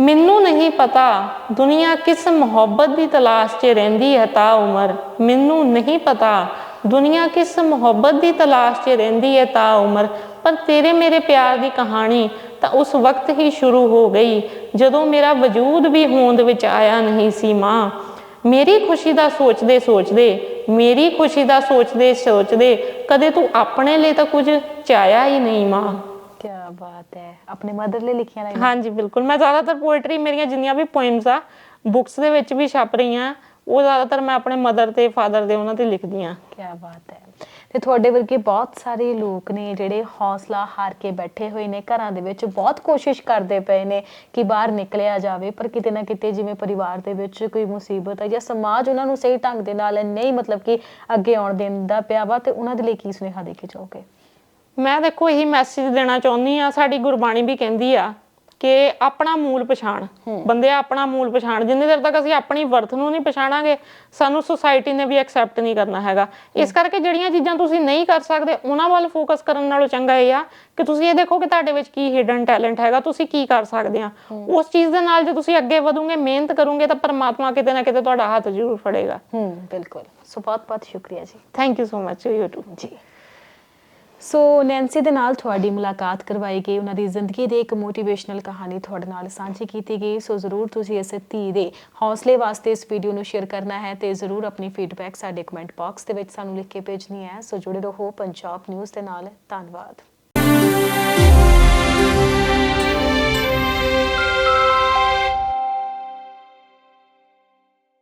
A: ਮੈਨੂੰ ਨਹੀਂ ਪਤਾ ਦੁਨੀਆ ਕਿਸ ਮੁਹੱਬਤ ਦੀ ਤਲਾਸ਼ 'ਚ ਰਹਿੰਦੀ ਹੈ ਤਾ ਉਮਰ। ਮੈਨੂੰ ਨਹੀਂ ਪਤਾ ਦੁਨੀਆ ਕਿਸ ਮੁਹੱਬਤ ਦੀ ਤਲਾਸ਼ 'ਚ ਰਹਿੰਦੀ ਹੈ ਤਾ ਉਮਰ। ਪਰ ਤੇਰੇ ਮੇਰੇ ਪਿਆਰ ਦੀ ਕਹਾਣੀ ਤਾਂ ਉਸ ਵਕਤ ਹੀ ਸ਼ੁਰੂ ਹੋ ਗਈ, ਜਦੋਂ ਮੇਰਾ ਵਜੂਦ ਵੀ ਹੋਂਦ ਵਿੱਚ ਆਇਆ ਨਹੀਂ ਸੀ ਮਾਂ। ਮੇਰੀ ਖੁਸ਼ੀ ਦਾ ਸੋਚਦੇ ਸੋਚਦੇ, ਮੇਰੀ ਖੁਸ਼ੀ ਦਾ ਸੋਚਦੇ ਸੋਚਦੇ ਕਦੇ ਤੂੰ ਆਪਣੇ ਲਈ ਤਾਂ ਕੁਝ ਚਾਹਿਆ ਹੀ ਨਹੀਂ ਮਾਂ।
B: ਬਾਤ ਹੈ ਆਪਣੇ ਮਦਰ ਲਈ ਲਿਖੀਆਂ ਲਾਈਨਾਂ
A: ਹਾਂਜੀ ਬਿਲਕੁਲ ਮੈਂ ਜ਼ਿਆਦਾਤਰ ਪੋਇਟਰੀ ਮੇਰੀਆਂ ਜਿੰਨੀਆਂ ਵੀ ਪੋਇਮਸ ਆ ਬੁੱਕਸ ਦੇ ਵਿੱਚ ਵੀ ਛਪ ਰਹੀਆਂ ਉਹ ਜ਼ਿਆਦਾਤਰ ਮੈਂ ਆਪਣੇ ਮਦਰ ਤੇ ਫਾਦਰ ਦੇ ਉਹਨਾਂ ਤੇ ਲਿਖਦੀ ਆ
B: ਕੀ ਬਾਤ ਹੈ ਤੇ ਤੁਹਾਡੇ ਵਰਗੇ ਬਹੁਤ ਸਾਰੇ ਲੋਕ ਨੇ ਜਿਹੜੇ ਹੌਸਲਾ ਹਾਰ ਕੇ ਬੈਠੇ ਹੋਏ ਨੇ ਘਰਾਂ ਦੇ ਵਿੱਚ ਬਹੁਤ ਕੋਸ਼ਿਸ਼ ਕਰਦੇ ਪਏ ਨੇ ਕਿ ਬਾਹਰ ਨਿਕਲਿਆ ਜਾਵੇ ਪਰ ਕਿਤੇ ਨਾ ਕਿਤੇ ਜਿਵੇਂ ਪਰਿਵਾਰ ਦੇ ਵਿੱਚ ਕੋਈ ਮੁਸੀਬਤ ਹੈ ਜਾਂ ਸਮਾਜ ਉਹਨਾਂ ਨੂੰ ਸਹੀ ਢੰਗ ਦੇ ਨਾਲ ਨਹੀਂ ਮਤਲਬ ਕਿ ਅੱਗੇ ਆਉਣ ਦਿੰਦਾ ਪਿਆ ਵਾ ਤੇ ਉਹਨਾਂ ਦੇ ਲਈ ਕੀ ਸੁਨੇਹਾ ਦੇ ਕੇ ਜਾਓਗੇ
A: ਮੈਂ ਦੇਖੋ ਇਹੀ ਮੈਸੇਜ ਦੇਣਾ ਚਾਹੁੰਦੀ ਆ ਸਾਡੀ ਗੁਰਬਾਣੀ ਵੀ ਕਹਿੰਦੀ ਆ ਕਿ ਆਪਣਾ ਮੂਲ ਪਛਾਣ। ਬੰਦੇ ਆਪਣਾ ਮੂਲ ਪਛਾਣ। ਜਿੰਨੇ ਦੇਰ ਤੱਕ ਅਸੀਂ ਆਪਣੀ ਵਰਥ ਨੂੰ ਨਹੀਂ ਪਛਾਣਾਂਗੇ ਸਾਨੂੰ ਸੁਸਾਇਟੀ ਨੇ ਵੀ ਐਕਸੈਪਟ ਨਹੀਂ ਕਰਨਾ ਹੈਗਾ। ਇਸ ਕਰਕੇ ਜਿਹੜੀਆਂ ਚੀਜ਼ਾਂ ਤੁਸੀਂ ਨਹੀਂ ਕਰ ਸਕਦੇ ਉਹਨਾਂ ਵੱਲ ਫੋਕਸ ਕਰਨ ਨਾਲੋਂ ਚੰਗਾ ਇਹ ਆ ਕਿ ਤੁਸੀਂ ਇਹ ਦੇਖੋ ਕਿ ਤੁਹਾਡੇ ਵਿੱਚ ਕੀ ਹਿਡਨ ਟੈਲੈਂਟ ਹੈਗਾ ਤੁਸੀਂ ਕੀ ਕਰ ਸਕਦੇ ਆ। ਉਸ ਚੀਜ਼ ਦੇ ਨਾਲ ਜੇ ਤੁਸੀਂ ਅੱਗੇ ਵਧੋਗੇ ਮਿਹਨਤ ਕਰੋਗੇ ਤਾਂ ਪਰਮਾਤਮਾ ਕਿਤੇ ਨਾ ਕਿਤੇ ਤੁਹਾਡਾ ਹੱਥ ਜ਼ਰੂਰ ਫੜੇਗਾ।
B: ਹੂੰ ਬਿਲਕੁਲ। ਸੋ ਬਹੁਤ ਬਹੁਤ ਸ਼ੁਕਰੀਆ ਜੀ।
A: Thank you so much you too
B: ਜੀ। ਸੋ ਨੈਂਸੀ ਦੇ ਨਾਲ ਤੁਹਾਡੀ ਮੁਲਾਕਾਤ ਕਰਵਾਈ ਗਈ। ਉਹਨਾਂ ਦੀ ਜ਼ਿੰਦਗੀ ਦੀ ਇੱਕ ਮੋਟੀਵੇਸ਼ਨਲ ਕਹਾਣੀ ਤੁਹਾਡੇ ਨਾਲ ਸਾਂਝੀ ਕੀਤੀ ਗਈ। ਸੋ ਜ਼ਰੂਰ ਤੁਸੀਂ ਇਸ ਧੀ ਦੇ ਹੌਸਲੇ ਵਾਸਤੇ ਇਸ ਵੀਡੀਓ ਨੂੰ ਸ਼ੇਅਰ ਕਰਨਾ ਹੈ ਤੇ ਜ਼ਰੂਰ ਆਪਣੀ ਫੀਡਬੈਕ ਸਾਡੇ ਕਮੈਂਟ ਬਾਕਸ ਦੇ ਵਿੱਚ ਸਾਨੂੰ ਲਿਖ ਕੇ ਭੇਜਣੀ ਹੈ। ਸੋ ਜੁੜੇ ਰਹੋ ਪੰਜਾਬ ਨਿਊਜ਼ ਦੇ ਨਾਲ। ਧੰਨਵਾਦ।